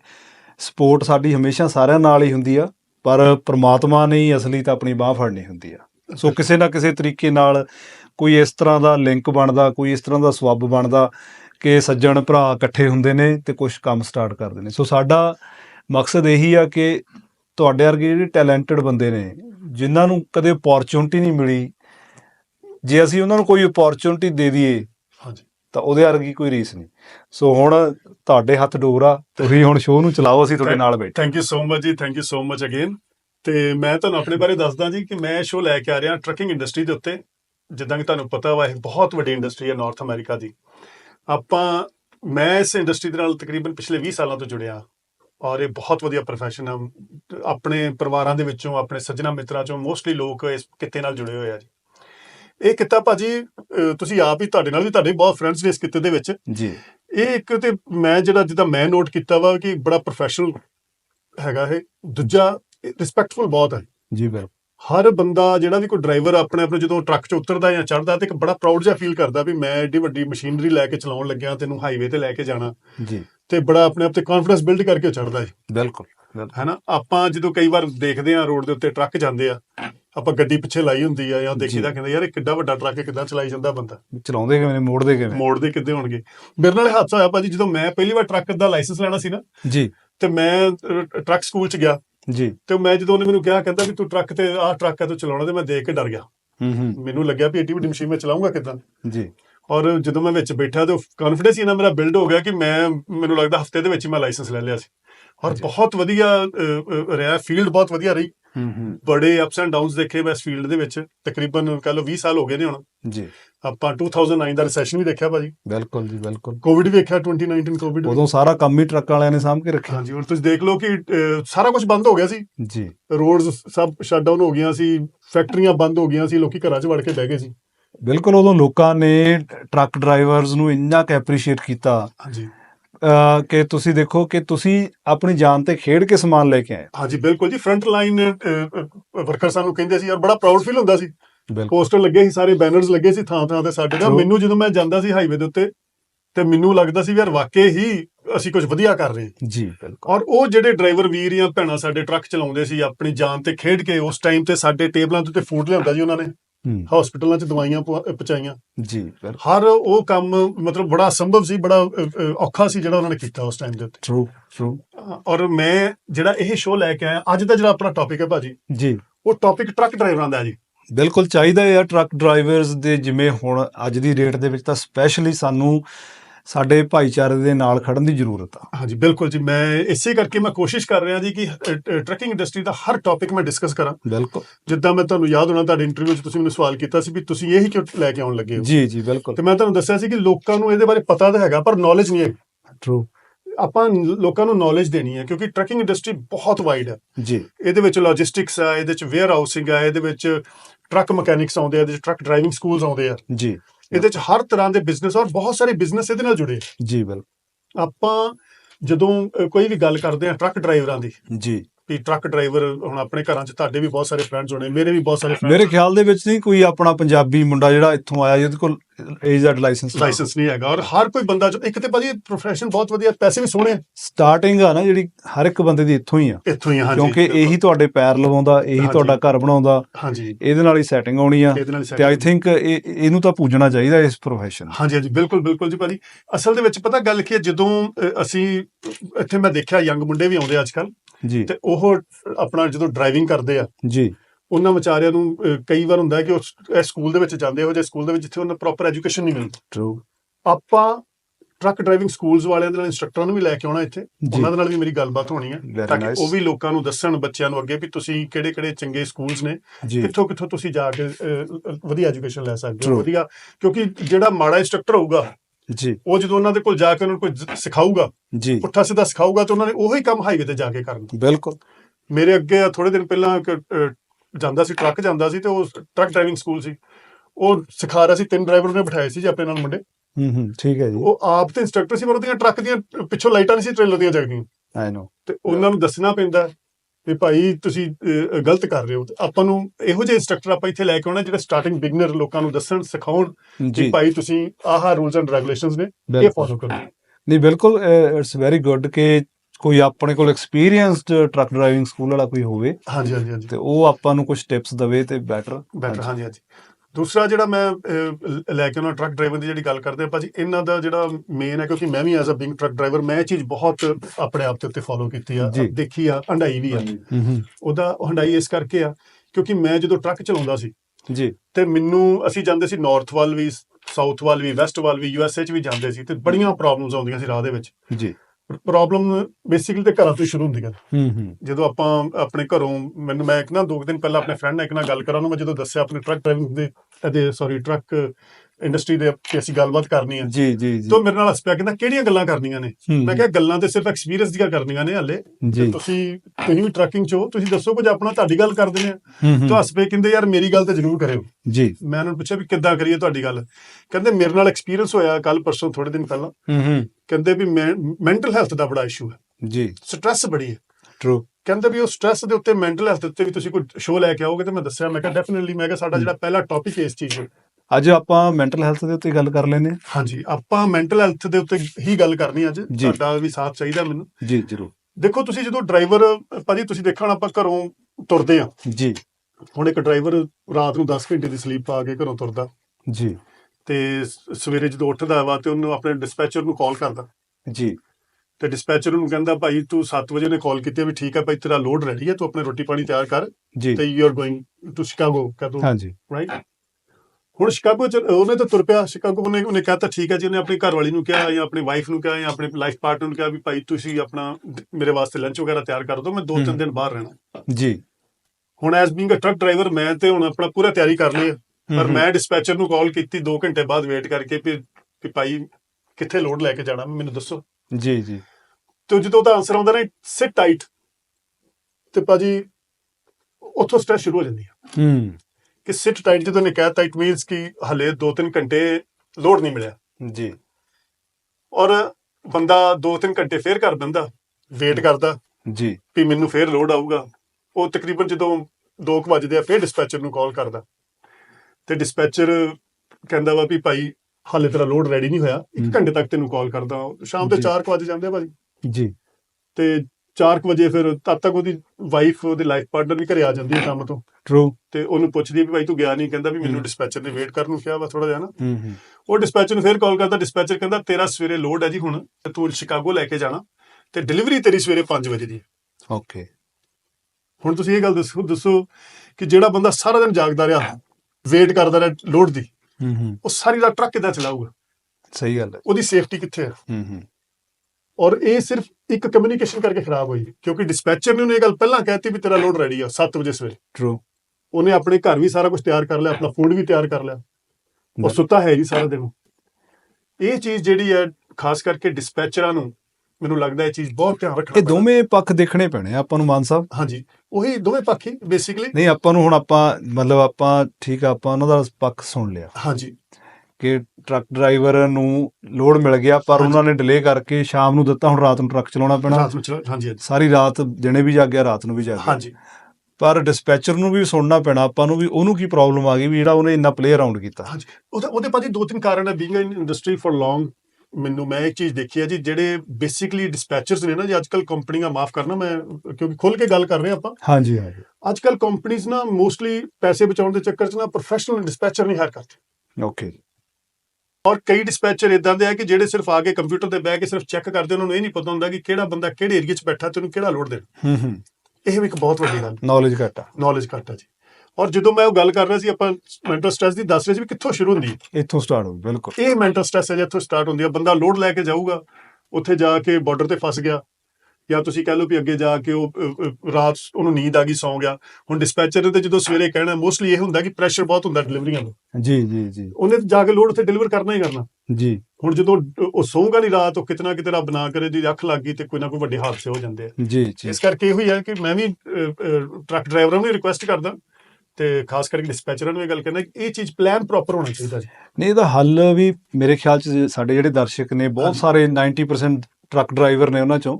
ਸਪੋਰਟ ਸਾਡੀ ਹਮੇਸ਼ਾ ਸਾਰਿਆਂ ਨਾਲ ਹੀ ਹੁੰਦੀ ਆ, ਪਰ ਪ੍ਰਮਾਤਮਾ ਨੇ ਹੀ ਅਸਲੀ ਤਾਂ ਆਪਣੀ ਬਾਹ ਫੜਨੀ ਹੁੰਦੀ ਆ। ਸੋ ਕਿਸੇ ਨਾ ਕਿਸੇ ਤਰੀਕੇ ਨਾਲ ਕੋਈ ਇਸ ਤਰ੍ਹਾਂ ਦਾ ਲਿੰਕ ਬਣਦਾ, ਕੋਈ ਇਸ ਤਰ੍ਹਾਂ ਦਾ ਸਵੱਬ ਬਣਦਾ ਕਿ ਸੱਜਣ ਭਰਾ ਇਕੱਠੇ ਹੁੰਦੇ ਨੇ ਤੇ ਕੁਝ ਕੰਮ ਸਟਾਰਟ ਕਰਦੇ ਨੇ। ਸੋ ਸਾਡਾ ਮਕਸਦ ਇਹੀ ਆ ਕਿ ਤੁਹਾਡੇ ਵਰਗੇ ਜਿਹੜੇ ਟੈਲੈਂਟਡ ਬੰਦੇ ਨੇ ਜਿਨ੍ਹਾਂ ਨੂੰ ਕਦੇ ਓਪੋਰਚੁਨਿਟੀ ਨਹੀਂ ਮਿਲੀ ਜੇ ਅਸੀਂ ਉਹਨਾਂ ਨੂੰ ਕੋਈ ਓਪੋਰਚੁਨਿਟੀ ਦੇ ਦਈਏ ਹਾਂਜੀ। ਤਾਂ ਉਹਦੇ ਵਰਗੀ ਕੋਈ ਰੀਸ ਨਹੀਂ। ਸੋ ਹੁਣ ਤੁਹਾਡੇ ਹੱਥ ਡੋਰ ਆ ਤੁਸੀਂ ਹੁਣ ਸ਼ੋਅ ਨੂੰ ਚਲਾਓ ਅਸੀਂ ਤੁਹਾਡੇ ਨਾਲ ਬੈਠੇ। ਥੈਂਕ ਯੂ ਸੋ ਮਚ ਜੀ thank you so much again ਤੇ ਮੈਂ ਤੁਹਾਨੂੰ ਆਪਣੇ ਬਾਰੇ ਦੱਸਦਾ ਜੀ ਕਿ ਮੈਂ ਸ਼ੋਅ ਲੈ ਕੇ ਆ ਰਿਹਾ ਟਰੱਕਿੰਗ ਇੰਡਸਟਰੀ ਦੇ ਉੱਤੇ। ਜਿੱਦਾਂ ਕਿ ਤੁਹਾਨੂੰ ਪਤਾ ਵਾ ਇਹ ਬਹੁਤ ਵੱਡੀ ਇੰਡਸਟਰੀ ਹੈ ਨਾਰਥ ਅਮਰੀਕਾ ਦੀ। ਆਪਾਂ ਮੈਂ ਇਸ ਇੰਡਸਟਰੀ ਦੇ ਨਾਲ ਤਕਰੀਬਨ ਪਿਛਲੇ 20 ਸਾਲਾਂ ਤੋਂ ਜੁੜਿਆ ਔਰ ਇਹ ਬਹੁਤ ਵਧੀਆ profession ਆ। ਆਪਣੇ ਪਰਿਵਾਰਾਂ ਦੇ ਵਿੱਚੋਂ ਆਪਣੇ ਸੱਜਣਾ ਮਿੱਤਰਾਂ ਚੋਂ ਮੋਸਟਲੀ ਲੋਕ ਇਸ ਕਿੱਤੇ ਨਾਲ ਜੁੜੇ ਹੋਏ ਆ ਜੀ। ਇਹ ਕਿੱਤਾ ਭਾਜੀ ਤੁਸੀਂ ਆਪ ਹੀ ਤੁਹਾਡੇ ਨਾਲ ਵੀ ਤੁਹਾਡੇ ਬਹੁਤ ਫਰੈਂਡਸ ਨੇ ਇਸ ਕਿੱਤੇ ਦੇ ਵਿੱਚ। ਜੀ। ਇਹ ਇੱਕ ਤੇ ਮੈਂ ਜਿਹੜਾ ਜਿੱਦਾਂ ਮੈਂ ਨੋਟ ਕੀਤਾ ਵਾ ਕਿ ਬੜਾ ਪ੍ਰੋਫੈਸ਼ਨਲ ਹੈਗਾ ਇਹ। ਦੂਜਾ ਰਿਸਪੈਕਟਫੁਲ ਬਹੁਤ ਹੈ ਜੀ ਬਿਲਕੁਲ। ਹਰ ਬੰਦਾ ਜਿਹੜਾ ਵੀ ਕੋਈ ਡਰਾਈਵਰ ਆਪਣੇ ਆਪ ਨੂੰ ਜਦੋਂ ਟਰੱਕ 'ਚ ਉਤਰਦਾ ਜਾਂ ਚੜ੍ਹਦਾ ਤੇ ਇੱਕ ਬੜਾ ਪ੍ਰਾਊਡ ਜਿਹਾ ਫੀਲ ਕਰਦਾ ਵੀ ਮੈਂ ਏਡੀ ਵੱਡੀ ਮਸ਼ੀਨਰੀ ਲੈ ਕੇ ਚਲਾਉਣ ਲੱਗਿਆ ਤੈਨੂੰ ਹਾਈਵੇ ਤੇ ਲੈ ਕੇ ਜਾਣਾ। ਜੀ। ਤੇ ਬੜਾ ਆਪਣੇ ਆਪ ਤੇ ਕੌਨਫੀਡੈਂਸ ਬਿਲਡ ਕਰਕੇ ਚੜ੍ਹਦਾ ਹੈ ਬਿਲਕੁਲ ਹੈਨਾ? ਆਪਾਂ ਜਦੋਂ ਕਈ ਵਾਰ ਦੇਖਦੇ ਆ ਰੋਡ ਦੇ ਉੱਤੇ ਟਰੱਕ ਜਾਂਦੇ ਆ ਆਪਾਂ ਗੱਡੀ ਪਿੱਛੇ ਲਾਈ ਹੁੰਦੀ ਆ ਜਾਂ ਦੇਖੀਦਾ ਕਹਿੰਦੇ ਯਾਰ ਇਹ ਕਿੱਡਾ ਵੱਡਾ ਟਰੱਕ ਹੈ ਕਿੱਦਾਂ ਚਲਾਈ ਜਾਂਦਾ ਬੰਦਾ? ਚਲਾਉਂਦੇ ਕਿਵੇਂ ਨੇ ਮੋੜਦੇ ਕਿਵੇਂ? ਮੋੜ ਦੇ ਕਿੱਦੇ ਹੋਣਗੇ? ਮੇਰੇ ਨਾਲ ਹਾਦਸਾ ਹੋਇਆ ਭਾਜੀ ਜਦੋਂ ਮੈਂ ਪਹਿਲੀ ਵਾਰ ਟਰੱਕ ਦਾ ਲਾਇਸੈਂਸ ਲੈਣਾ ਸੀ ਨਾ ਜੀ। ਤੇ ਮੈਂ ਟਰੱਕ ਸਕੂਲ ਚ ਗਿਆ। ਜੀ। ਤੇ ਮੈਂ ਜਦੋਂ ਉਹਨੇ ਮੈਨੂੰ ਕਿਹਾ ਕਹਿੰਦਾ ਵੀ ਤੂੰ ਟਰੱਕ ਤੇ ਆਹ ਟਰੱਕ ਹੈ ਤੂੰ ਚਲਾਉਣਾ ਤੇ ਮੈਂ ਦੇਖ ਕੇ ਡਰ ਗਿਆ। ਹੂੰ ਹੂੰ। ਮੈਨੂੰ ਲੱਗਿਆ ਵੀ ਏਡੀ ਵੱਡੀ ਮਸ਼ੀਨ ਮੈਂ ਚਲਾਉਂਗਾ ਕਿੱਦਾਂ? ਜੀ। ਔਰ ਜਦੋਂ ਮੈਂ ਵਿੱਚ ਬੈਠਾ ਤੇ ਕੌਨਫੀਡੈਂਸ ਇਹਨਾਂ ਮੇਰਾ ਬਿਲਡ ਹੋ ਗਿਆ ਕਿ ਮੈਂ ਮੈਨੂੰ ਲੱਗਦਾ ਹਫ਼ਤੇ ਦੇ ਵਿੱਚ ਮੈਂ ਲਾਇਸੈਂਸ ਲੈ ਲਿਆ ਸੀ। ਔਰ। ਬਹੁਤ ਵਧੀਆ ਰਿਹਾ ਫੀਲਡ ਬਹੁਤ ਵਧੀਆ ਰਹੀ। ਹੂੰ ਹੂੰ। ਬੜੇ ਅਪਸ ਐਂਡ ਡਾਊਨਸ ਦੇਖੇ ਮੈਂ ਇਸ ਫੀਲਡ ਦੇ ਵਿੱਚ। ਤਕਰੀਬਨ ਕਹ ਲਓ 20 ਸਾਲ ਹੋ ਗਏ ਨੇ ਹੁਣ। ਜੀ। ਆਪਾਂ 2009 ਦਾ ਰਿਸੈਸ਼ਨ ਵੀ ਦੇਖਿਆ ਭਾਜੀ। ਬਿਲਕੁਲ ਜੀ ਬਿਲਕੁਲ। ਕੋਵਿਡ ਵੀ ਦੇਖਿਆ 2019 ਕੋਵਿਡ ਉਦੋਂ ਸਾਰਾ ਕੰਮ ਹੀ ਟਰੱਕ ਵਾਲਿਆਂ ਨੇ ਸਾਂਭ ਕੇ ਰੱਖਿਆ। ਹਾਂਜੀ ਹੁਣ ਤੁਸੀਂ ਦੇਖ ਲਓ ਕਿ ਸਾਰਾ ਕੁਝ ਬੰਦ ਹੋ ਗਿਆ ਸੀ। ਜੀ। ਰੋਡਸ ਸਭ ਸ਼ਟਡਾਊਨ ਹੋ ਗਈਆਂ ਸੀ ਫੈਕਟਰੀਆਂ ਬੰਦ ਹੋ ਗਈਆਂ ਸੀ ਲੋਕੀ ਘਰਾਂ 'ਚ ਵੜ ਕੇ ਬਹਿ ਗਏ ਸੀ। ਬਿਲਕੁਲ ਉਦੋਂ ਲੋਕਾਂ ਨੇ ਟਰੱਕ ਡਰਾਈਵਰਸ ਨੂੰ ਇੰਨਾ ਕੁ ਐਪਰੀਸ਼ੀਏਟ ਕੀਤਾ। ਹਾਂਜੀ। ਕਿ ਤੁਸੀਂ ਦੇਖੋ ਕਿ ਤੁਸੀਂ ਆਪਣੀ ਜਾਨ ਤੇ ਖੇਡ ਕੇ ਸਮਾਨ ਲੈ ਕੇ ਆਏ। ਹਾਂਜੀ ਬਿਲਕੁਲ ਜੀ ਫਰੰਟ ਲਾਈਨ ਵਰਕਰ ਸਾਨੂੰ ਕਹਿੰਦੇ ਸੀ ਯਾਰ ਬੜਾ ਪ੍ਰਾਊਡ ਫੀਲ ਹੁੰਦਾ ਸੀ। ਪੋਸਟਰ ਲੱਗੇ ਸੀ ਸਾਰੇ ਬੈਨਰਸ ਲੱਗੇ ਸੀ ਥਾਂ ਥਾਂ ਤੇ ਸਾਡੇ ਦਾ. ਮੈਨੂੰ ਜਦੋਂ ਮੈਂ ਜਾਂਦਾ ਸੀ ਹਾਈਵੇ ਦੇ ਉੱਤੇ ਤੇ ਮੈਨੂੰ ਲੱਗਦਾ ਸੀ ਵੀ ਯਾਰ ਵਾਕਈ ਹੀ ਅਸੀਂ ਕੁਝ ਵਧੀਆ ਕਰ ਰਹੇ ਹਾਂ। ਜੀ ਬਿਲਕੁਲ। ਔਰ ਉਹ ਜਿਹੜੇ ਡਰਾਈਵਰ ਵੀਰ ਜਾਂ ਭੈਣਾਂ ਸਾਡੇ ਟਰੱਕ ਚਲਾਉਂਦੇ ਸੀ ਆਪਣੀ ਜਾਨ ਤੇ ਖੇਡ ਕੇ ਉਸ ਟਾਈਮ ਤੇ ਸਾਡੇ ਟੇਬਲਾਂ ਦੇ ਉੱਤੇ ਫੂਡ ਲਿਆਉਂਦਾ ਜੀ ਉਹਨਾਂ ਨੇ। ਹਸਪੀਟਲਾਂ 'ਚ ਦਵਾਈਆਂ ਪਹੁੰ- ਪਹੁੰਚਾਈਆਂ। ਜੀ ਹਰ ਉਹ ਕੰਮ ਮਤਲਬ ਬੜਾ ਸੰਭਵ ਸੀ ਬੜਾ ਔਖਾ ਸੀ ਜਿਹੜਾ ਉਹਨਾਂ ਨੇ ਕੀਤਾ ਉਸ ਟਾਈਮ ਦੇ ਉੱਤੇ। ਟਰੂ ਟਰੂ ਔਰ ਮੈਂ ਜਿਹੜਾ ਇਹ ਸ਼ੋਅ ਲੈ ਕੇ ਆਇਆ ਅੱਜ ਦਾ ਜਿਹੜਾ ਆਪਣਾ ਟੌਪਿਕ ਹੈ ਭਾਜੀ ਜੀ। ਉਹ ਟੌਪਿਕ ਟਰੱਕ ਡਰਾਈਵਰਾਂ ਦਾ ਹੈ ਜੀ। ਬਿਲਕੁਲ ਚਾਹੀਦਾ ਹੈ ਟਰੱਕ ਡਰਾਈਵਰਸ ਦੇ ਜਿਵੇਂ ਹੁਣ ਅੱਜ ਦੀ ਡੇਟ ਦੇ ਵਿੱਚ ਤਾਂ ਸਪੈਸ਼ਲੀ ਸਾਨੂੰ ਸਾਡੇ ਭਾਈਚਾਰੇ ਦੇ ਨਾਲ ਖੜਨ ਦੀ ਜ਼ਰੂਰਤ ਆ। ਹਾਂਜੀ ਬਿਲਕੁਲ ਜੀ। ਮੈਂ ਇਸੇ ਕਰਕੇ ਮੈਂ ਕੋਸ਼ਿਸ਼ ਕਰ ਰਿਹਾ ਜੀ ਕਿ ਟਰੱਕਿੰਗ ਇੰਡਸਟਰੀ ਦਾ ਹਰ ਟੌਪਿਕ ਮੈਂ ਡਿਸਕਸ ਕਰਾਂ। ਬਿਲਕੁਲ। ਜਿੱਦਾਂ ਮੈਂ ਤੁਹਾਨੂੰ ਯਾਦ ਹੋਣਾ ਤੁਹਾਡੇ ਇੰਟਰਵਿਊ 'ਚ ਤੁਸੀਂ ਮੈਨੂੰ ਸਵਾਲ ਕੀਤਾ ਸੀ ਵੀ ਤੁਸੀਂ ਇਹੀ ਕਿਉਂ ਲੈ ਕੇ ਆਉਣ ਲੱਗੇ ਹੋ? ਜੀ ਜੀ ਬਿਲਕੁਲ। ਤੇ ਮੈਂ ਤੁਹਾਨੂੰ ਦੱਸਿਆ ਸੀ ਕਿ ਲੋਕਾਂ ਨੂੰ ਇਹਦੇ ਬਾਰੇ ਪਤਾ ਤਾਂ ਹੈਗਾ ਪਰ ਨੌਲੇਜ ਨਹੀਂ ਹੈ ਟਰੂ ਆਪਾਂ ਲੋਕਾਂ ਨੂੰ ਨੌਲੇਜ ਦੇਣੀ ਹੈ ਕਿਉਂਕਿ ਟਰੱਕਿੰਗ ਇੰਡਸਟਰੀ ਬਹੁਤ ਵਾਈਡ ਹੈ। ਜੀ। ਇਹਦੇ ਵਿੱਚ ਲੌਜਿਸਟਿਕਸ ਆ ਇਹਦੇ ਵਿੱਚ ਵੇਅਰ ਹਾਊਸਿੰਗ ਆ ਇਹਦੇ ਵਿੱਚ ਟਰੱਕ ਮਕੈਨਿਕਸ ਆਉਂਦੇ ਆ ਇਹਦੇ ਵਿੱਚ ਟਰੱਕ ਡਰਾਈਵਿੰਗ ਸਕੂਲਸ ਆਉਂਦੇ ਆ। ਜੀ। ਇਹਦੇ ਵਿੱਚ ਹਰ ਤਰ੍ਹਾਂ ਦੇ ਬਿਜ਼ਨਸ ਔਰ ਬਹੁਤ ਸਾਰੇ ਬਿਜ਼ਨਸ ਇਹਦੇ ਨਾਲ ਜੁੜੇ। ਜੀ ਬਿਲਕੁਲ। ਆਪਾਂ ਜਦੋਂ ਕੋਈ ਵੀ ਗੱਲ ਕਰਦੇ ਆ ਟਰੱਕ ਡਰਾਈਵਰਾਂ ਦੀ ਜੀ। ਵੀ ਟਰੱਕ ਡਰਾਈਵਰ ਹੁਣ ਆਪਣੇ ਘਰਾਂ 'ਚ ਤੁਹਾਡੇ ਵੀ ਬਹੁਤ ਸਾਰੇ ਫਰੈਂਡਸ ਹੋਣੇ ਮੇਰੇ ਵੀ ਬਹੁਤ ਸਾਰੇ ਮੇਰੇ ਖਿਆਲ ਦੇ ਵਿੱਚ ਨਹੀਂ ਕੋਈ ਆਪਣਾ ਪੰਜਾਬੀ ਮੁੰਡਾ ਜਿਹੜਾ ਇੱਥੋਂ ਆਇਆ ਜਿਹਦੇ ਕੋਲ ਏਜਡ ਲਾਇਸੈਂਸ ਲਾਇਸੈਂਸ ਨਹੀਂ ਹੈਗਾ। ਔਰ ਹਰ ਕੋਈ ਬੰਦਾ ਜੋ ਇੱਕ ਤੇ ਭਾਜੀ ਪ੍ਰੋਫੈਸ਼ਨ ਬਹੁਤ ਵਧੀਆ ਪੈਸੇ ਵੀ ਸੋਹਣੇ ਸਟਾਰਟਿੰਗ ਆ ਨਾ ਜਿਹੜੀ ਹਰ ਇੱਕ ਬੰਦੇ ਦੀ ਇੱਥੋਂ ਹੀ ਆ। ਇੱਥੋਂ ਹੀ ਆ, ਹਾਂਜੀ ਕਿਉਂਕਿ ਇਹੀ ਤੁਹਾਡੇ ਪੈਰ ਲਵਾਉਂਦਾ ਇਹੀ ਹਾਂਜੀ। ਤੁਹਾਡਾ ਘਰ ਬਣਾਉਂਦਾ। ਹਾਂਜੀ। ਇਹਦੇ ਨਾਲ ਹੀ ਸੈਟਿੰਗ ਆਉਣੀ ਆ। ਇਹਦੇ ਨਾਲ ਹੀ ਤੇ ਆਈ ਥਿੰਕ ਇਹਨੂੰ ਤਾਂ ਪੂਜਣਾ ਚਾਹੀਦਾ ਇਸ ਪ੍ਰੋਫੈਸ਼ਨ ਹਾਂਜੀ ਹਾਂਜੀ ਬਿਲਕੁਲ ਬਿਲਕੁਲ ਜੀ ਭਾਜੀ। ਅਸਲ ਦੇ ਵਿੱਚ ਪਤਾ ਗੱਲ ਕੀ ਹੈ ਜਦੋਂ ਅ, ਅਸੀਂ ਇੱਥੇ ਮੈਂ ਦੇਖਿਆ ਯੰਗ ਮੁੰਡੇ ਵੀ ਆਉਂਦੇ ਅੱਜ ਕੱਲ ਜੀ। ਤੇ ਉਹ ਆਪਣਾ ਜਦੋਂ ਡਰਾਈਵਿੰਗ ਕਰਦੇ ਆ ਜੀ। ਉਹਨਾਂ ਵਿਚਾਰਿਆਂ ਨੂੰ ਕਈ ਵਾਰ ਹੁੰਦਾ ਹੈ ਕਿ ਉਹ ਸਕੂਲ ਦੇ ਵਿੱਚ ਜਾਂਦੇ ਹੋ ਜੇ ਸਕੂਲ ਦੇ ਵਿੱਚ ਜਿੱਥੇ ਉਹਨਾਂ ਪ੍ਰੋਪਰ ਐਜੂਕੇਸ਼ਨ ਨਹੀਂ ਮਿਲਦੀ। ਟਰੂ ਆਪਾਂ ਟਰੱਕ ਡਰਾਈਵਿੰਗ ਸਕੂਲਸ ਵਾਲਿਆਂ ਦੇ ਨਾਲ ਇੰਸਟ੍ਰਕਟਰਾਂ ਨੂੰ ਵੀ ਲੈ ਕੇ ਆਉਣਾ ਇੱਥੇ। ਉਹਨਾਂ ਦੇ ਨਾਲ ਵੀ ਮੇਰੀ ਗੱਲਬਾਤ ਹੋਣੀ ਹੈ ਤਾਂ ਕਿ. ਉਹ ਵੀ ਲੋਕਾਂ ਨੂੰ ਦੱਸਣ ਬੱਚਿਆਂ ਨੂੰ ਅੱਗੇ ਵੀ ਤੁਸੀਂ ਕਿਹੜੇ ਕਿਹੜੇ ਚੰਗੇ ਸਕੂਲਸ ਨੇ ਕਿੱਥੋਂ ਕਿੱਥੋਂ ਤੁਸੀਂ ਜਾ ਕੇ ਵਧੀਆ ਐਜੂਕੇਸ਼ਨ ਲੈ ਸਕਦੇ. ਹੋ। ਵਧੀਆ ਕਿਉਂਕਿ ਜਿਹੜਾ ਮਾੜਾ ਇੰਸਟ੍ਰਕਟਰ ਹੋਊਗਾ ਜੀ। ਉਹ ਜਦੋਂ ਉਹਨਾਂ ਦੇ ਕੋਲ ਜਾ ਕੇ ਉਹਨਾਂ ਨੂੰ ਕੋਈ ਸਿਖਾਊਗਾ ਜੀ। ਪੁੱਠਾ ਸਿੱਧਾ ਸਿਖਾਊਗਾ ਤਾਂ ਉਹਨਾਂ ਨੇ ਉਹੀ ਕੰਮ ਹਾਈਵੇ ਤੇ ਜਾ ਕੇ ਕਰਨਾ। ਬਿਲਕੁਲ। ਮੇਰੇ ਅੱਗੇ ਥੋੜੇ ਦਿਨ ਪਹਿਲਾਂ ਜਾਂਦਾ ਸੀ ਟਰੱਕ ਜਾਂਦਾ ਸੀ ਤੇ ਉਹ ਟਰੱਕ ਡਰਾਈਵਿੰਗ ਸਕੂਲ ਸੀ। ਉਹ ਸਿਖਾ ਰਿਹਾ ਸੀ ਤਿੰਨ ਡਰਾਈਵਰ ਉਹਨੇ ਬਿਠਾਏ ਸੀ ਜੀ ਆਪਣੇ ਨਾਲ ਮੁੰਡੇ। ਹੂੰ ਹੂੰ ਠੀਕ ਹੈ ਜੀ। ਉਹ ਆਪ ਤੇ ਇੰਸਟ੍ਰਕਟਰ ਸੀ ਪਰ ਉਹਦੀਆਂ ਟਰੱਕ ਦੀਆਂ ਪਿੱਛੋਂ ਲਾਈਟਾਂ ਨਹੀਂ ਸੀ ਟ੍ਰੇਲਰ ਦੀਆਂ ਜਗਦੀਆਂ। ਆਈ ਨੋ ਤੇ ਉਹਨਾਂ ਨੂੰ ਦੱਸਣਾ ਪੈਂਦਾ ਵੀ ਭਾਈ ਤੁਸੀਂ ਗਲਤ ਕਰ ਰਹੇ ਹੋ। ਆਪਾਂ ਨੂੰ ਇਹੋ ਜਿਹੇ ਇੰਸਟ੍ਰਕਟਰ ਆਪਾਂ ਇੱਥੇ ਲੈ ਕੇ ਆਉਣਾ ਜਿਹੜੇ ਸਟਾਰਟਿੰਗ ਬਿਗਨਰ ਲੋਕਾਂ ਨੂੰ ਦੱਸਣ ਸਿਖਾਉਣ ਕਿ ਭਾਈ ਤੁਸੀਂ ਆਹ ਰੂਲਸ ਐਂਡ ਰੈਗੂਲੇਸ਼ਨਸ ਨੇ ਇਹ ਫੋਲੋ ਕਰੋ। ਨਹੀਂ ਬਿਲਕੁਲ ਇਟਸ ਵੈਰੀ ਗੁੱਡ ਕਿ ਕੋਈ ਆਪਣੇ ਕੋਲ ਐਕਸਪੀਰੀਅੰਸਡ ਟਰੱਕ ਡਰਾਈਵਿੰਗ ਸਕੂਲ ਵਾਲਾ ਕੋਈ ਹੋਵੇ ਹਾਂਜੀ ਹਾਂਜੀ ਹਾਂਜੀ। ਤੇ ਉਹ ਆਪਾਂ ਨੂੰ ਕੁਝ ਟਿਪਸ ਦਵੇ ਤੇ ਬੈਟਰ ਬੈਟਰ ਹਾਂਜੀ ਹਾਂਜੀ। ਦੂਸਰਾ ਜਿਹੜਾ ਮੈਂ ਲ- ਕੇ ਉਹਨਾਂ ਟਰੱਕ ਡਰਾਈਵਰ ਦੀ ਜਿਹੜੀ ਗੱਲ ਕਰਦੇ ਆ ਭਾਜੀ ਇਹਨਾਂ ਦਾ ਜਿਹੜਾ ਮੇਨ ਹੈ ਕਿਉਂਕਿ ਮੈਂ ਵੀ as a being truck driver ਮੈਂ ਇਹ ਚੀਜ਼ ਬਹੁਤ ਆਪਣੇ ਆਪ ਦੇ ਉੱਤੇ ਫੋਲੋ ਕੀਤੀ ਆ। ਦੇਖੀ ਆ ਹੰਡਾਈ ਵੀ ਆ। ਹੂੰ ਹੂੰ। ਉਹਦਾ ਹੰਡਾਈ ਇਸ ਕਰਕੇ ਆ ਕਿਉਂਕਿ ਮੈਂ ਜਦੋਂ ਟਰੱਕ ਚਲਾਉਂਦਾ ਸੀ ਜੀ। ਤੇ ਮੈਨੂੰ ਅਸੀਂ ਜਾਂਦੇ ਸੀ ਨਾਰਥ ਵੱਲ ਵੀ ਸਾਊਥ ਵੱਲ ਵੀ ਵੈਸਟ ਵੱਲ ਵੀ ਯੂਐਸਏ ਚ ਵੀ ਜਾਂਦੇ ਸੀ ਤੇ ਬੜੀਆਂ ਪ੍ਰੋਬਲਮਸ ਆਉਂਦੀਆਂ ਸੀ ਰਾਹ ਦੇ ਵਿੱਚ। ਜੀ। ਪ੍ਰੋਬਲਮ ਬੇਸਿਕਲੀ ਤੇ ਘਰਾਂ ਤੋਂ ਹੀ ਸ਼ੁਰੂ ਹੁੰਦੀਆਂ ਹੂੰ। ਹੂੰ ਜਦੋਂ ਆਪਾਂ ਆਪਣੇ ਘਰੋਂ ਮੈਨੂੰ ਮੈਂ ਇੱਕ ਨਾ ਦੋ ਦਿਨ ਪਹਿਲਾਂ ਆਪਣੇ ਫਰੈਂਡ ਨਾਲ ਇੱਕ ਨਾਲ ਗੱਲ ਕਰਾਂ ਉਹਨੂੰ ਮੈਂ ਜਦੋਂ ਦੱਸਿਆ ਆਪਣੇ ਟਰੱਕ ਡਰਾਈਵਿੰਗ ਦੇ ਇਹਦੇ ਸੌਰੀ ਟਰੱਕ ਇੰਡਸਟਰੀ ਦੇ ਕਿ ਅਸੀਂ ਗੱਲਬਾਤ ਕਰਨੀ ਹੈ। ਜੀ ਜੀ ਜੀ। ਤਾਂ ਮੇਰੇ ਨਾਲ ਹੱਸ ਪਿਆ ਕਹਿੰਦਾ ਕਿਹੜੀਆਂ ਗੱਲਾਂ ਕਰਨੀਆਂ ਨੇ? ਮੈਂ ਕਿਹਾ ਗੱਲਾਂ ਤੇ ਸਿਰਫ ਐਕਸਪੀਰੀਅੰਸ ਦੀਆਂ ਕਰਨੀਆਂ ਨੇ ਹਲੇ। ਜੀ। ਤੁਸੀਂ ਤੁਸੀਂ ਵੀ ਟਰੱਕਿੰਗ ਚ ਤੁਸੀਂ ਦੱਸੋ ਕੁਝ ਆਪਣਾ ਤੁਹਾਡੀ ਗੱਲ ਕਰ ਦਿੰਦੇ ਆ। ਤਾਂ ਹੱਸ ਪਏ ਕਹਿੰਦੇ ਯਾਰ ਮੇਰੀ ਗੱਲ ਤਾਂ ਜ਼ਰੂਰ ਕਰਿਓ। ਜੀ। ਮੈਂ ਉਹਨਾਂ ਨੂੰ ਪੁੱਛਿਆ ਵੀ ਕਿੱਦਾਂ ਕਰੀਏ ਤੁਹਾਡੀ ਗੱਲ। ਕਹਿੰਦੇ ਮੇਰੇ ਨਾਲ ਐਕਸਪੀਰੀਅੰਸ ਹੋਇਆ ਕੱਲ ਪਰਸੋਂ ਥੋੜੇ ਦਿਨ ਪਹਿਲਾਂ। ਕਹਿੰਦੇ ਵੀ ਮੈਂਟਲ ਹੈਲਥ ਦਾ ਬੜਾ ਇਸ਼ੂ ਹੈ। ਜੀ। ਸਟ੍ਰੈਸ ਬੜੀ ਹੈ। ਟਰੂ ਕਹਿੰਦੇ ਵੀ ਉਹ ਸਟ੍ਰੈਸ ਦੇ ਉੱਤੇ ਮੈਂਟਲ ਹੈਲਥ ਦੇ ਉੱਤੇ ਵੀ ਤੁਸੀਂ ਕੋਈ ਸ਼ੋਅ ਲੈ ਕੇ ਆਓਗੇ ਤੇ ਮੈਂ ਦੱਸਿਆ ਮੈਂ ਕਿਹਾ ਡੈਫੀਨਿਟਲੀ ਮੈਂ ਕਿਹਾ ਸਾਡਾ ਜਿਹੜਾ ਪਹਿਲਾ ਟੌਪਿਕ ਇਸ ਚੀਜ਼ ਅੱਜ ਆਪਾਂ ਮੈਂਟਲ ਹੈਲਥ ਦੇ ਉੱਤੇ ਗੱਲ ਕਰ ਲੈਨੇ ਹਾਂ। ਹਾਂਜੀ ਆਪਾਂ ਮੈਂਟਲ ਹੈਲਥ ਦੇ ਉੱਤੇ ਹੀ ਗੱਲ ਕਰਨੀ ਅੱਜ। ਤੁਹਾਡਾ ਵੀ ਸਾਥ ਚਾਹੀਦਾ ਮੈਨੂੰ। ਜੀ ਜਰੂਰ। ਦੇਖੋ ਤੁਸੀਂ ਜਦੋਂ ਡਰਾਈਵਰ ਭਾਜੀ ਤੁਸੀਂ ਦੇਖਣਾ ਆਪਾਂ ਘਰੋਂ ਤੁਰਦੇ ਆ। ਜੀ। ਹੁਣ ਇੱਕ ਡਰਾਈਵਰ ਰਾਤ ਨੂੰ 10 ਘੰਟੇ ਦੀ ਸਲੀਪ ਪਾ ਕੇ ਘਰੋਂ ਤੁਰਦਾ। ਜੀ। ਤੇ ਸਵੇਰੇ ਜਦੋਂ ਉੱਠਦਾ ਵਾ ਤੇ ਉਹਨੂੰ ਆਪਣੇ ਡਿਸਪੈਚਰ ਨੂੰ ਕਾਲ ਕਰਦਾ। ਜੀ। ਤੇ ਡਿਸਪੈਚਰ ਨੂੰ ਕਹਿੰਦਾ ਭਾਈ ਤੂੰ 7 ਵਜੇ ਨੇ ਕਾਲ ਕੀਤੀ ਆ ਵੀ ਠੀਕ ਹੈ ਭਾਈ ਤੇਰਾ ਲੋਡ ਰੈਡੀ ਹੈ ਤੂੰ ਆਪਣੇ ਰੋਟੀ ਪਾਣੀ ਤਿਆਰ ਕਰ ਤੇ you are going to Chicago ਤੂੰ ਹਾਂਜੀ। ਰਾਈਟ ਹੁਣ ਸ਼ਿਕਾਗੋ ਚ ਉਹਨੇ ਤਾਂ ਤੁਰ ਪਿਆ ਸ਼ਿਕਾਗੋ ਉਹਨੇ ਉਹਨੇ ਕਹਤਾ ਠੀਕ ਹੈ ਜੀ ਉਹਨੇ ਆਪਣੀ ਘਰ ਵਾਲੀ ਨੂੰ ਕਿਹਾ ਜਾਂ ਆਪਣੀ ਵਾਈਫ ਨੂੰ ਕਿਹਾ ਜਾਂ ਆਪਣੇ ਲਾਈਫ ਪਾਰਟਨਰ ਨੂੰ ਕਿਹਾ ਵੀ ਭਾਈ ਤੁਸੀਂ ਆਪਣਾ ਮੇਰੇ ਵਾਸਤੇ ਲੰਚ ਵਗੈਰਾ ਤਿਆਰ ਕਰ ਦਿਓ ਮੈਂ ਦੋ ਤਿੰਨ ਹਮ। ਦਿਨ ਬਾਹਰ ਰਹਿਣਾ। ਜੀ। ਹੁਣ as being a truck driver ਮੈਂ ਤੇ ਹੁਣ ਆਪਣਾ ਪੂਰਾ ਤਿਆਰੀ ਕਰ ਲਈ। ਪਰ। ਮੈਂ ਡਿਸਪੈਚਰ ਨੂੰ ਕਾਲ ਕੀਤੀ 2 ਘੰਟੇ ਬਾਅਦ ਵੇਟ ਕਰਕੇ ਵੀ ਭਾਈ ਕਿੱਥੇ ਲੋਡ ਲੈ ਕੇ ਜਾਣਾ ਮੈਨੂੰ ਦੱਸੋ। ਜੀ ਜੀ। ਤੇ ਜਦੋਂ ਉਹਦਾ ਆਨਸਰ ਆਉਂਦਾ ਨਾ ਸਿਟ ਟਾਈਟ ਤੇ ਭਾਜੀ ਉੱਥੋਂ ਸਟ੍ਰੈਸ ਸ਼ੁਰੂ ਹੋ ਜਾਂਦੀ ਹੈ। ਹੂੰ। ਕਿ ਸਿਟ ਟਾਈਟ ਜਦੋਂ ਨੇ ਕਹਿਤਾ ਇਟ ਮੀਨਸ ਕਿ ਹਲੇ 2-3 ਘੰਟੇ ਲੋਡ ਨਹੀਂ ਮਿਲਿਆ। ਜੀ। ਔਰ ਬੰਦਾ 2-3 ਘੰਟੇ ਫੇਰ ਕਰ ਦਿੰਦਾ ਵੇਟ ਕਰਦਾ ਜੀ। ਵੀ ਮੈਨੂੰ ਫੇਰ ਲੋਡ ਆਊਗਾ। ਉਹ ਤਕਰੀਬਨ ਜਦੋਂ 2 ਵਜੇ ਆ ਫੇਰ ਡਿਸਪੈਚਰ ਨੂੰ ਕਾਲ ਕਰਦਾ। ਤੇ ਡਿਸਪੈਚਰ ਕਹਿੰਦਾ ਵਾ ਵੀ ਭਾਈ ਹਾਲੇ ਤੇਰਾ ਲੋਡ ਰੈਡੀ ਨਹੀਂ ਹੋਇਆ। ਹਮ। 1 ਘੰਟੇ ਤੱਕ ਤੈਨੂੰ ਕਾਲ ਕਰਦਾ। ਸ਼ਾਮ ਦੇ ਜੀ। 4 ਵਜੇ ਜਾਂਦੇ ਆ ਭਾਜੀ। ਜੀ। ਤੇ 4 ਵਜੇ ਫਿਰ ਤਦ ਤੱਕ ਉਹਦੀ ਵਾਈਫ ਉਹਦੀ ਲਾਈਫ ਪਾਰਟਨਰ ਵੀ ਘਰੇ ਆ ਜਾਂਦੀ ਹੈ ਕੰਮ ਤੋਂ। ਟਰੂ ਤੇ ਉਹਨੂੰ ਪੁੱਛਦੀ ਵੀ ਭਾਈ ਤੂੰ ਗਿਆ ਨਹੀਂ ਕਹਿੰਦਾ ਵੀ ਮੈਨੂੰ। ਡਿਸਪੈਚਰ ਨੇ ਵੇਟ ਕਰਨ ਨੂੰ ਕਿਹਾ ਵਾ ਥੋੜਾ ਜਿਹਾ ਨਾ। ਹੂੰ ਹੂੰ। ਉਹ ਡਿਸਪੈਚਰ ਨੂੰ ਫੇਰ ਕਾਲ ਕਰਦਾ ਡਿਸਪੈਚਰ ਕਹਿੰਦਾ ਤੇਰਾ ਸਵੇਰੇ ਲੋਡ ਹੈ ਜੀ ਹੁਣ ਤੇ ਤੂੰ ਸ਼ਿਕਾਗੋ ਲੈ ਕੇ ਜਾਣਾ ਤੇ ਡਿਲੀਵਰੀ ਤੇਰੀ ਸਵੇਰੇ 5 ਵਜੇ ਦੀ। ਓਕੇ ਹੁਣ ਤੁਸੀਂ ਇਹ ਗੱਲ ਦੱਸੋ ਦੱਸੋ ਕਿ ਜਿਹੜਾ ਬੰਦਾ ਸਾਰਾ ਦਿਨ ਜਾਗਦਾ ਰਿਹਾ ਵੇਟ ਕਰਦਾ ਰਿਹਾ ਲੋਡ ਦੀ ਹੂੰ ਹੂੰ। ਉਹ ਸਾਰੀ ਰਾਤ ਟਰੱਕ ਕਿੱਦਾਂ ਚਲਾਊਗਾ? ਸਹੀ ਗੱਲ ਹੈ। ਉਹਦੀ ਸੇਫਟੀ ਕਿੱਥੇ ਹੈ? ਹੂੰ ਹੂੰ। ਔਰ ਇਹ ਸਿਰਫ ਇੱਕ ਕਮਿਊਨੀਕੇਸ਼ਨ ਕਰਕੇ ਖਰਾਬ ਹੋਈ ਕਿਉਂਕਿ ਡਿਸਪੈਚਰ ਨੇ ਉਹਨੂੰ ਇਹ ਗੱਲ ਪਹਿਲਾਂ ਕਹਿਤੀ ਵੀ ਤੇਰਾ ਲੋਡ ਰੈਡੀ ਆ 7 ਵਜੇ ਸਵੇਰੇ। ਟਰੂ ਉਹਨੇ ਆਪਣੇ ਘਰ ਵੀ ਸਾਰਾ ਕੁਝ ਤਿਆਰ ਕਰ ਲਿਆ ਆਪਣਾ ਫੂਡ ਵੀ ਤਿਆਰ ਕਰ ਲਿਆ। ਉਹ ਸੁੱਤਾ ਹੈ ਜੀ ਸਾਰਾ ਦਿਨ। ਇਹ ਚੀਜ਼ ਜਿਹੜੀ ਹੈ ਖਾਸ ਕਰਕੇ ਡਿਸਪੈਚਰਾਂ ਨੂੰ ਮੈਨੂੰ ਲੱਗਦਾ ਇਹ ਚੀਜ਼ ਬਹੁਤ ਧਿਆਨ ਰੱਖਣਾ ਇਹ ਦੋਵੇਂ ਪੱਖ ਦੇਖਣੇ ਪੈਣੇ ਆਪਾਂ ਨੂੰ ਮਾਨ ਸਾਹਿਬ। ਹਾਂਜੀ ਉਹੀ ਦੋਵੇਂ ਪੱਖ ਹੀ ਬੇਸਿਕਲੀ ਨਹੀਂ ਆਪਾਂ ਨੂੰ ਹੁਣ ਆਪਾਂ ਮਤਲਬ ਆਪਾਂ ਠੀਕ ਆ ਆਪਾਂ ਉਹਨਾਂ ਦਾ ਪੱਖ ਸੁਣ ਲਿਆ। ਹਾਂਜੀ। ਕਿ ਟਰੱਕ ਡਰਾਈਵਰ ਨੂੰ ਲੋਡ ਮਿਲ ਗਿਆ ਪਰ। ਉਹਨਾਂ ਨੇ ਡਿਲੇ ਕਰਕੇ ਸ਼ਾਮ ਨੂੰ ਦਿੱਤਾ ਹੁਣ ਰਾਤ ਨੂੰ ਟਰੱਕ ਚਲਾਉਣਾ ਪੈਣਾ। ਰਾਤ ਨੂੰ ਹਾਂਜੀ। ਸਾਰੀ ਰਾਤ ਦਿਨੇ ਵੀ ਜਾਗਿਆ ਰਾਤ ਨੂੰ ਵੀ ਜਾਗਿਆ। ਹਾਂਜੀ। ਪਰ ਡਿਸਪੈਚਰ ਨੂੰ ਵੀ ਸੁਣਨਾ ਪੈਣਾ ਆਪਾਂ ਨੂੰ ਵੀ ਉਹਨੂੰ ਕੀ ਪ੍ਰੋਬਲਮ ਆ ਗਈ ਵੀ ਜਿਹੜਾ ਉਹਨੇ ਇੰਨਾ ਪਲੇ ਅਰਾਊਂਡ ਕੀਤਾ। ਹਾਂਜੀ ਉਹਦੇ ਉਹਦੇ ਭਾਜੀ ਦੋ ਤਿੰਨ ਕਾਰਨ ਹੈ being in industry for long ਮੈਨੂੰ ਮੈਂ ਇੱਕ ਚੀਜ਼ ਦੇਖੀ ਹੈ ਜੀ ਜਿਹੜੇ ਬੇਸਿਕਲੀ ਡਿਸਪੈਚਰਸ ਨੇ ਨਾ ਜੀ ਅੱਜਕੱਲ ਕੰਪਨੀਆਂ ਮਾਫ ਕਰਨਾ ਮੈਂ ਕਿਉਂਕਿ ਖੁੱਲ ਕੇ ਗੱਲ ਕਰ ਰਹੇ ਆਪਾਂ। ਹਾਂਜੀ ਹਾਂਜੀ। ਅੱਜਕੱਲ ਕੰਪਨੀਆਂ ਨਾ ਮੋਸਟਲੀ ਪੈਸੇ ਬਚਾਉਣ ਦੇ ਚੱਕਰ 'ਚ ਨਾ ਪ੍ਰੋਫੈਸ਼ਨਲ ਡਿਸਪੈਚਰ ਨਹੀਂ ਹਾਇਰ ਕਰਦੀ। ਓਕੇ ਔਰ ਕਈ ਡਿਸਪੈਚਰ ਇਦਾਂ ਦੇ ਆ ਕਿ ਜਿਹੜੇ ਸਿਰਫ ਆ ਕੇ ਕੰਪਿਊਟਰ ਤੇ ਬਹਿ ਕੇ ਸਿਰਫ ਚੈੱਕ ਕਰਦੇ ਉਹਨਾਂ ਨੂੰ ਇਹ ਨਹੀਂ ਪਤਾ ਹੁੰਦਾ ਕਿ ਕਿਹੜਾ ਬੰਦਾ ਕਿਹੜੇ ਏਰੀਆ 'ਚ ਬੈਠਾ ਤੇ ਉਹਨੂੰ ਕਿਹੜਾ ਲੋਡ ਦੇਣਾ। ਹੂੰ ਹੂੰ। ਇਹ ਵੀ ਇੱਕ ਬਹੁਤ ਵੱਡੀ ਗੱਲ ਨੌਲੇਜ ਘਟਾ ਨੌਲੇਜ ਘੱਟ ਆ ਜੀ। ਔਰ ਜਦੋਂ ਮੈਂ ਉਹ ਗੱਲ ਕਰ ਰਿਹਾ ਸੀ ਆਪਾਂ ਮੈਂਟਲ ਸਟ੍ਰੈਸ ਦੀ ਦੱਸ ਰਹੇ ਸੀ ਵੀ ਕਿੱਥੋਂ ਸ਼ੁਰੂ ਹੁੰਦੀ ਹੈ। ਇੱਥੋਂ ਸਟਾਰਟ ਹੋ ਬਿਲਕੁਲ। ਇਹ ਮੈਂਟਲ ਸਟ੍ਰੈਸ ਹੈ ਜਿੱਥੋਂ ਸਟਾਰਟ ਹੁੰਦੀ ਹੈ। ਬੰਦਾ ਲੋਡ ਲੈ ਕੇ ਜਾਊਗਾ ਉੱਥੇ ਜਾ ਕੇ ਬਾਰਡਰ ਤੇ ਫਸ ਗਿਆ। ਜਾਂ ਤੁਸੀਂ ਕਹਿ ਲਓ ਵੀ ਅੱਗੇ ਜਾ ਕੇ ਉਹ ਰਾਤ ਉਹਨੂੰ ਨੀਂਦ ਆ ਗਈ ਸੌਂ ਗਿਆ। ਹੁਣ ਡਿਸਪੈਚਰ ਤੇ ਜਦੋਂ ਸਵੇਰੇ ਕਹਿਣਾ ਮੋਸਟਲੀ ਇਹ ਹੁੰਦਾ ਕਿ ਪ੍ਰੈਸ਼ਰ ਬਹੁਤ ਹੁੰਦਾ ਡਿਲੀਵਰੀਆਂ ਦਾ ਜੀ ਜੀ ਜੀ। ਉਹਨੇ ਜਾ ਕੇ ਲੋਡ ਉੱਥੇ ਡਿਲੀਵਰ ਕਰਨਾ ਹੀ ਕਰਨਾ। ਜੀ। ਹੁਣ ਜਦੋਂ ਉਹ ਸੌਂਗਾ ਨਹੀਂ ਰਾਤ ਉਹ ਕਿਤਨਾ ਕਿਤੇ ਰੱਬ ਨਾ ਕਰੇ ਦੀ ਅੱਖ ਲੱਗ ਗਈ ਤੇ ਕੋਈ ਨਾ ਕੋਈ ਵੱਡੇ ਹਾਦਸੇ ਹੋ ਜਾਂਦੇ ਆ। ਜੀ ਜੀ। ਇਸ ਕਰਕੇ ਇਹੋ ਹੀ ਹੈ ਕਿ ਮੈਂ ਵੀ ਟਰੱਕ ਡਰਾਈਵਰਾਂ ਨੂੰ ਰਿਕੁਐਸਟ ਕਰਦਾ ਤੇ ਖਾਸ ਕਰਕੇ ਡਿਸਪੈਚਰਾਂ ਨੂੰ ਇਹ ਗੱਲ ਕਰਨਾ ਕਿ ਇਹ ਚੀਜ਼ ਪਲਾਨ ਪ੍ਰੋਪਰ ਹੋਣਾ ਚਾਹੀਦਾ ਜੀ। ਨਹੀਂ ਇਹਦਾ ਹੱਲ ਵੀ ਮੇਰੇ ਖਿਆਲ ਚ ਸਾਡੇ ਜਿਹੜੇ ਦਰਸ਼ਕ ਨੇ ਬਹੁਤ। ਸਾਰੇ 90% ਟਰੱਕ ਡਰਾਈਵਰ ਨੇ ਉਹਨਾਂ ਚੋਂ